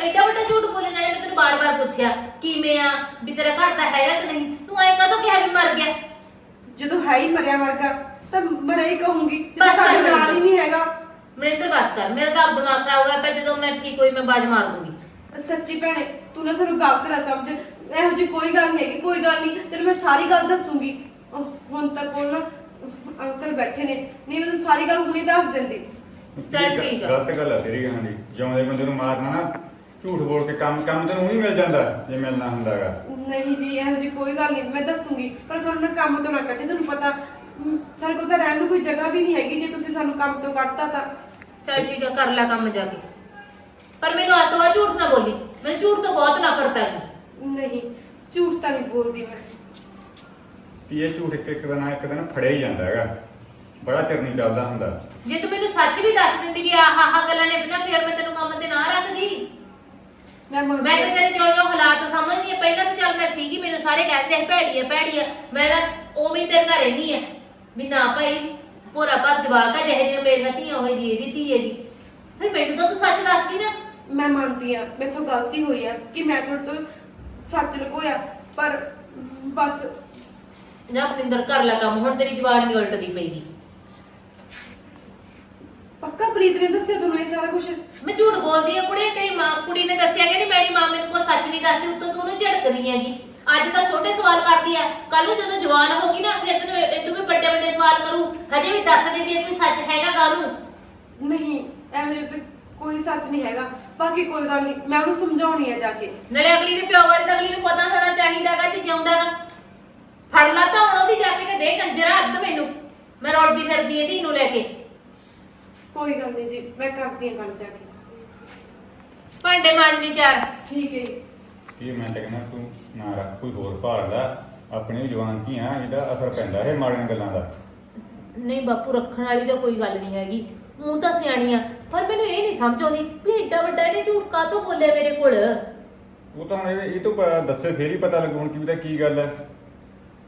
ਐਡਾ ਵੱਡਾ ਝੂਠ ਬੋਲਣ ਵਾਲੇ ਮੈਂ ਤੈਨੂੰ ਬਾਰ-ਬਾਰ ਪੁੱਛਿਆ ਕਿਵੇਂ ਆ ਵੀ ਤੇਰਾ ਘਰ ਦਾ ਹੈਗਾ ਕਿ ਨਹੀਂ? ਤੂੰ ਐ ਕਦੋਂ ਕਿਹਾ ਵੀ ਮਰ ਗਿਆ? ਜਦੋਂ ਹੈ ਹੀ ਮਰਿਆ ਵਰਗਾ ਤਾਂ ਮਰਿਆ ਹੀ ਕਹੂੰਗੀ ਬਸ ਜਦੋਂ ਸਾਡੇ ਨਾਲ ਹੀ ਨਹੀਂ ਹੈਗਾ। ਮਨਿੰਦਰ ਬਸ ਕਰ ਮੇਰਾ ਤਾਂ ਆਪ ਦਿਮਾਗ ਖਰਾਬ ਹੋਇਆ ਪਿਆ ਜਦੋਂ ਮੈਂ ਕੀ ਕੋਈ ਮੈਂ ਬਾਜ ਮਾਰ ਦੂੰਗੀ। ਸੱਚੀ ਭੈਣੇ ਤੂੰ ਨਾ ਸਾਨੂੰ ਗਲਤ ਨਾ ਸਮਝ। ਇਹੋ ਜਿਹੀ ਕੋਈ ਗੱਲ ਨਹੀਂ ਹੈਗੀ ਕੋਈ ਗੱਲ ਨਹੀਂ ਤੈਨੂੰ ਮੈਂ ਸਾਰੀ ਗੱਲ ਦੱਸੂਗੀ। ਹੁਣ ਤੱਕ ਉਹ ਨਾ ਅੰਕਲ ਬੈਠੇ ਨੇ ਨਹੀਂ ਮੈਂ ਤਾਂ ਸਾਰੀ ਗੱਲ ਹੁਣੇ ਦੱਸ ਦਿੰਦੀ। ਚੱਲ ਠੀਕ ਆ। ਗਲਤ ਗੱਲ ਆ ਤੇਰੀ ਕਹਾਣੀ ਜਿਉਂਦੇ ਬੰਦੇ ਨੂੰ ਮਾਰਨਾ ਨਾ ਝੂਠ ਬੋਲ ਕੇ ਕੰਮ ਕੰਮ ਤੈਨੂੰ ਹੀ ਮਿਲ ਜਾਂਦਾ ਜੇ ਮਿਲਣਾ ਹੁੰਦਾਗਾ। ਨਹੀਂ ਜੀ ਇਹੋ ਜਿਹੀ ਕੋਈ ਗੱਲ ਨਹੀਂ ਮੈਂ ਦੱਸੂਗੀ ਪਰ ਸਾਨੂੰ ਨਾ ਕੰਮ ਤੋਂ ਨਾ ਕੱਢੇ ਤੁਹਾਨੂੰ ਪਤਾ। ਮ, ਸਾਡੇ ਕੋਲ ਤਾਂ ਰਹਿਣ ਨੂੰ ਕੋਈ ਜਗ੍ਹਾ ਵੀ ਨਹੀਂ ਹੈਗੀ ਜੇ ਤੁਸੀਂ ਸਾਨੂੰ ਕੰਮ ਤੋਂ ਕੱਢਤਾ ਤਾਂ। ਚੱਲ ਠੀਕ ਹੈ ਕਰ ਲੈ ਕੰਮ ਜਾ ਕੇ। ਪਰ ਮੈਨੂੰ ਆ ਤੋਂ ਬਾਅਦ ਝੂਠ ਨਾ ਬੋਲੀ ਮੈਨੂੰ ਝੂਠ ਤੋਂ ਬਹੁਤ ਨਫ਼ਰਤ ਹੈ ਨਹੀਂ ਝੂਠ ਤਾਂ ਨਹੀਂ ਬੋਲਦੀ ਮੈਂ। ਵੀ ਇਹ ਝੂਠ ਇੱਕ ਇੱਕ ਦਿਨ ਇੱਕ ਦਿਨ ਫੜਿਆ ਹੀ ਜਾਂਦਾ ਹੈਗਾ ਬੜਾ ਚਿਰ ਨਹੀਂ ਚੱਲਦਾ ਹੁੰਦਾ। ਜੇ ਤੂੰ ਮੈਨੂੰ ਸੱਚ ਵੀ ਦੱਸ ਦਿੰਦੀ ਵੀ ਆਹ ਆਹ ਗੱਲਾਂ ਨੇ ਬਿਨਾ ਫਿਰ ਮੈਂ ਤੈਨੂੰ ਕੰਮ ਤੇ ਨਾ ਰੱਖਦੀ। ਮੈਂ ਮੈਂ ਮੰਨਦੀ ਤਾਂ ਹਾਂ। ਤੇਰੇ ਜੋ ਜੋ ਹਾਲਾਤ ਸਮਝਦੀ ਆ ਪਹਿਲਾਂ ਤਾਂ ਚੱਲ ਮੈਂ ਸੀਗੀ ਮੈਨੂੰ ਸਾਰੇ ਕਹਿੰਦੇ ਸੀ ਭੈੜੀ ਆ ਭੈੜੀ ਆ। ਮੈਂ ਤਾਂ ਉਹ ਵੀ ਤੇਰੇ ਨਾਲ ਰਹਿਣੀ ਆ। ਵੀ ਨਾ ਭਾਈ ਪੂਰਾ ਪਰ ਜਵਾਕ ਆ ਜਿਹੇ ਜਿਹੇ ਮੇਰੀਆਂ ਧੀਆਂ ਹੋਏ ਜੀ ਇਹਦੀ ਧੀ ਹੈਗੀ। ਫਿਰ ਮੈਨੂੰ ਤਾਂ ਤੂੰ ਸੱਚ ਦੱਸਦੀ ਨਾ। ਮੈਂ ਮੰਨਦੀ ਆ ਮੇਥੋਂ ਗਲਤੀ ਹੋਈ ਆ ਕਿ ਮੈਂ ਤੁਹਾਡੇ ਤੋਂ ਸੱਚ ਲੁਕੋਇਆ ਪਰ ਬਸ ਨਾ ਮਨਿੰਦਰ ਕਰ ਲਾ ਕੰਮ ਹੁਣ ਤੇਰੀ ਜਵਾਨ ਨਹੀਂ ਉਲਟਦੀ ਪਈਗੀ ਪ੍ਰੀਤ ਨੇ ਦੱਸਿਆ ਤੁਹਾਨੂੰ ਇਹ ਸਾਰਾ ਕੁਝ ਮੈਂ ਝੂਠ ਬੋਲਦੀ ਆ ਕੁੜੀ ਤੇਰੀ ਮਾਂ ਕੁੜੀ ਨੇ ਦੱਸਿਆ ਕਿ ਮੇਰੀ ਮਾਂ ਮੈਨੂੰ ਕੋਈ ਸੱਚ ਨਹੀਂ ਦੱਸਦੀ ਉੱਤੋਂ ਤੂੰ ਉਹਨੂੰ ਝੜਕਦੀ ਹੈਗੀ। ਅੱਜ ਤਾਂ ਛੋਟੇ ਸਵਾਲ ਕਰਦੀ ਆ। ਕੱਲ ਨੂੰ ਜਦੋਂ ਜਵਾਨ ਹੋ ਗਈ ਨਾ ਫਿਰ ਤੈਨੂੰ ਇਦੋਂ ਵੀ ਵੱਡੇ ਵੱਡੇ ਸਵਾਲ ਕਰੂ। ਹਜੇ ਵੀ ਦੱਸ ਦੇ ਜੇ ਕੋਈ ਸੱਚ ਹੈਗਾ ਗਾਨੂੰ ਨਹੀਂ ਐਵੇਂ ਤਾਂ ਕੋਈ ਸੱਚ ਨਹੀਂ ਹੈਗਾ। ਬਾਕੀ ਕੋਈ ਗੱਲ ਨਹੀਂ ਮੈਂ ਉਹਨੂੰ ਸਮਝਾਉਣੀ ਆ ਜਾ ਕੇ। ਨਾਲੇ ਅਗਲੀ ਦੇ ਪਿਓ ਬਾਰੇ ਤਾਂ ਅਗਲੀ ਨੂੰ ਪਤਾ ਹੋਣਾ ਚਾਹੀਦਾਗਾ ਜੇ ਜਿਉਂਦਾਗਾ ਫੜ ਲਾ ਤਾਂ ਹੁਣ ਉਹਦੀ ਜਾ ਕੇ ਕਿ ਦੇ ਕੰਜਰਾ ਅੱਧ ਮੈਨੂੰ। ਮੈਂ ਰੋਲਦੀ ਫਿਰਦੀ ਧੀ ਨੂੰ ਲੈ ਕੇ। ਕੋਈ ਗੱਲ ਨਹੀਂ ਜੀ ਮੈਂ ਕਰਦੀ ਆ ਗੱਲ ਜਾ ਕੇ। ਭਾਂਡੇ ਮਾਜਨੀ ਚਾਰ ਠੀਕ ਹੈ ਜੀ। ਇਹ ਮੈਂ ਤਾਂ ਕਹਿੰਦਾ ਤੂੰ ਨਾ ਰੱਖ ਕੋਈ ਹੋਰ ਭਾਲ ਲੈ। ਆਪਣੀ ਜਵਾਨ ਧੀਆਂ ਇਹਦਾ ਅਸਰ ਪੈਂਦਾ ਇਹ ਮਾੜੀਆਂ ਗੱਲਾਂ ਦਾ। ਨਹੀਂ ਬਾਪੂ ਰੱਖਣ ਵਾਲੀ ਤਾਂ ਕੋਈ ਗੱਲ ਨਹੀਂ ਹੈਗੀ। ਉਹ ਤਾਂ ਸਿਆਣੀ ਆ ਪਰ ਮੈਨੂੰ ਇਹ ਨਹੀਂ ਸਮਝ ਆਉਂਦੀ ਵੀ ਏਡਾ ਵੱਡਾ ਇਹਨੇ ਝੂਠ ਕਾਹਤੋਂ ਬੋਲਿਆ ਮੇਰੇ ਕੋਲ? ਉਹ ਤਾਂ ਹੁਣ ਇਹ ਇਹ ਤੋਂ ਪ- ਦੱਸੇ ਫੇਰ ਹੀ ਪਤਾ ਲੱਗੂ ਹੁਣ ਕੀ ਪਤਾ ਕੀ ਗੱਲ ਹੈ।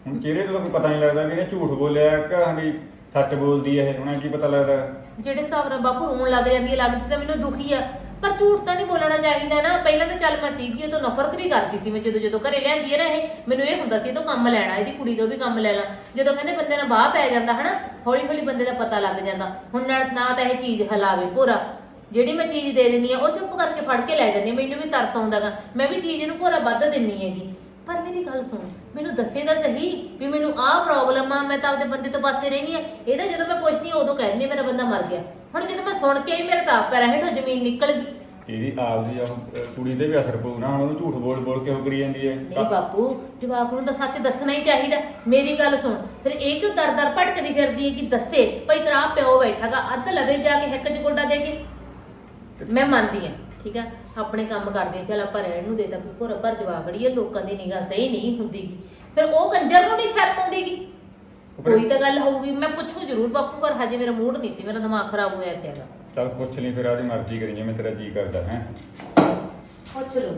ਹੁਣ ਚਿਹਰੇ ਤੋਂ ਤਾਂ ਕੋਈ ਪਤਾ ਨਹੀਂ ਲੱਗਦਾ ਵੀ ਇਹਨੇ ਝੂਠ ਬੋਲਿਆ ਕਿ ਹਾਂਜੀ ਸੱਚ ਬੋਲਦੀ ਹੈ ਇਹ ਹੁਣ ਕੀ ਪਤਾ ਲੱਗਦਾ। ਜਿਹੜੇ ਹਿਸਾਬ ਨਾਲ ਬਾਪੂ ਰੋਣ ਲੱਗ ਜਾਂਦੀ ਹੈ, ਲੱਗਦੀ ਤਾਂ ਮੈਨੂੰ ਦੁਖੀ ਆ। ਪਰ ਝੂਠ ਤਾਂ ਨਹੀਂ ਬੋਲਣਾ ਚਾਹੀਦਾ ਨਾ। ਪਹਿਲਾਂ ਤਾਂ ਚੱਲ ਮੈਂ ਸੀਗੀ, ਉਹ ਤੋਂ ਨਫ਼ਰਤ ਵੀ ਕਰਦੀ ਸੀ ਮੈਂ, ਜਦੋਂ ਜਦੋਂ ਘਰੇ ਲਿਆਂਦੀ ਹੈ ਨਾ ਇਹ, ਮੈਨੂੰ ਇਹ ਹੁੰਦਾ ਸੀ, ਇਹ ਤੋਂ ਕੰਮ ਲੈਣਾ, ਇਹਦੀ ਕੁੜੀ ਤੋਂ ਵੀ ਕੰਮ ਲੈ ਲਾ। ਜਦੋਂ ਕਹਿੰਦੇ ਬੰਦੇ ਨਾਲ ਬਾਹ ਪੈ ਜਾਂਦਾ, ਹਨਾ ਹੌਲੀ ਹੌਲੀ ਬੰਦੇ ਦਾ ਪਤਾ ਲੱਗ ਜਾਂਦਾ। ਹੁਣ ਨਾਲ ਨਾ ਤਾਂ ਇਹ ਚੀਜ਼ ਹਲਾਵੇ, ਭੋਰਾ। ਜਿਹੜੀ ਮੈਂ ਚੀਜ਼ ਦੇ ਦਿੰਨੀ ਆ, ਉਹ ਚੁੱਪ ਕਰਕੇ ਫੜ ਕੇ ਲੈ ਜਾਂਦੀ ਆ। ਮੈਨੂੰ ਵੀ ਤਰਸ ਆਉਂਦਾਗਾ। ਮੈਂ ਵੀ ਚੀਜ਼ ਇਹਨੂੰ ਪੂਰਾ ਵੱਧ ਦਿੰਨੀ ਹੈਗੀ। ਪਰ ਮੇਰੀ ਗੱਲ ਸੁਣ। ਮੈਨੂੰ ਦੱਸੇ ਤਾਂ ਸਹੀ ਵੀ ਮੈਨੂੰ ਆਹ ਪ੍ਰੋਬਲਮ ਆ ਮੈਂ ਤਾਂ ਆਪਦੇ ਬੰਦੇ ਤੋਂ ਪਾਸੇ ਰਹਿਣੀ ਆ। ਇਹਦਾ ਜਦੋਂ ਮੈਂ ਪੁੱਛਦੀ ਆ ਉਦੋਂ ਕਹਿੰਦੇ ਮੇਰਾ ਬੰਦਾ ਮਰ ਗਿਆ। ਹੁਣ ਜਦੋਂ ਮੈਂ ਸੁਣ ਕੇ ਹੀ ਮੇਰੇ ਤਾਂ ਪੈਰਾਂ ਹੇਠੋਂ ਜ਼ਮੀਨ ਨਿਕਲ ਗਈ। ਇਹਦੀ ਆਪਦੀ ਉਹ, ਅਹ, ਕੁੜੀ ਤੇ ਵੀ ਅਸਰ ਪਊ ਨਾ ਹੁਣ ਉਹਨੂੰ ਝੂਠ ਬੋਲ ਬੋਲ ਕੇ ਉਹ ਕਰੀ ਜਾਂਦੀ ਹੈ? ਨਹੀਂ ਬਾਪੂ ਜਵਾਕ ਨੂੰ ਤਾਂ ਸੱਚ ਦੱਸਣਾ ਹੀ ਚਾਹੀਦਾ। ਮੇਰੀ ਗੱਲ ਸੁਣ ਫਿਰ ਇਹ ਕਿਉਂ ਦਰ ਦਰ ਭਟਕਦੀ ਫਿਰਦੀ ਹੈ ਕਿ ਦੱਸੇ ਭਈ ਤੇਰਾ ਆਹ ਪਿਓ ਬੈਠਾਗਾ ਅੱਧ ਲਵੇ ਜਾ ਕੇ ਹਿੱਕ ਚ ਗੋਡਾ ਦੇ ਕੇ? ਮੈਂ ਮੰਨਦੀ ਆ ਠੀਕ ਆ? ਆਪਣੇ ਕੰਮ ਕਰਦੇ ਚੱਲ ਆਪਾਂ ਰਹਿਣ ਨੂੰ ਦੇਤਾ ਭੋਰਾ ਭਰ ਜਵਾਬੜੀ ਆ ਲੋਕਾਂ ਦੀ ਨਿਗਾਹ ਸਹੀ ਨਹੀਂ ਹੁੰਦੀਗੀ। ਫਿਰ ਉਹ ਕੰਜਰ ਨੂੰ ਨਹੀਂ ਸ਼ਰਮ ਆਉਂਦੀਗੀ? ਕੋਈ ਤਾਂ ਗੱਲ ਹੋਊਗੀ ਮੈਂ ਪੁੱਛੂ ਜ਼ਰੂਰ ਬਾਪੂ ਪਰ ਹਜੇ ਮੇਰਾ ਮੂਡ ਨਹੀਂ ਸੀ ਮੇਰਾ ਦਿਮਾਗ ਖਰਾਬ ਹੋਇਆ ਪਿਆਗਾ। ਚੱਲ ਪੁੱਛ ਲਈ ਫਿਰ ਆਦੀ ਮਰਜ਼ੀ ਕਰੀ ਜਿਵੇਂ ਤੇਰਾ ਜੀ ਕਰਦਾ ਹੈ। ਪੁੱਛ ਲਓ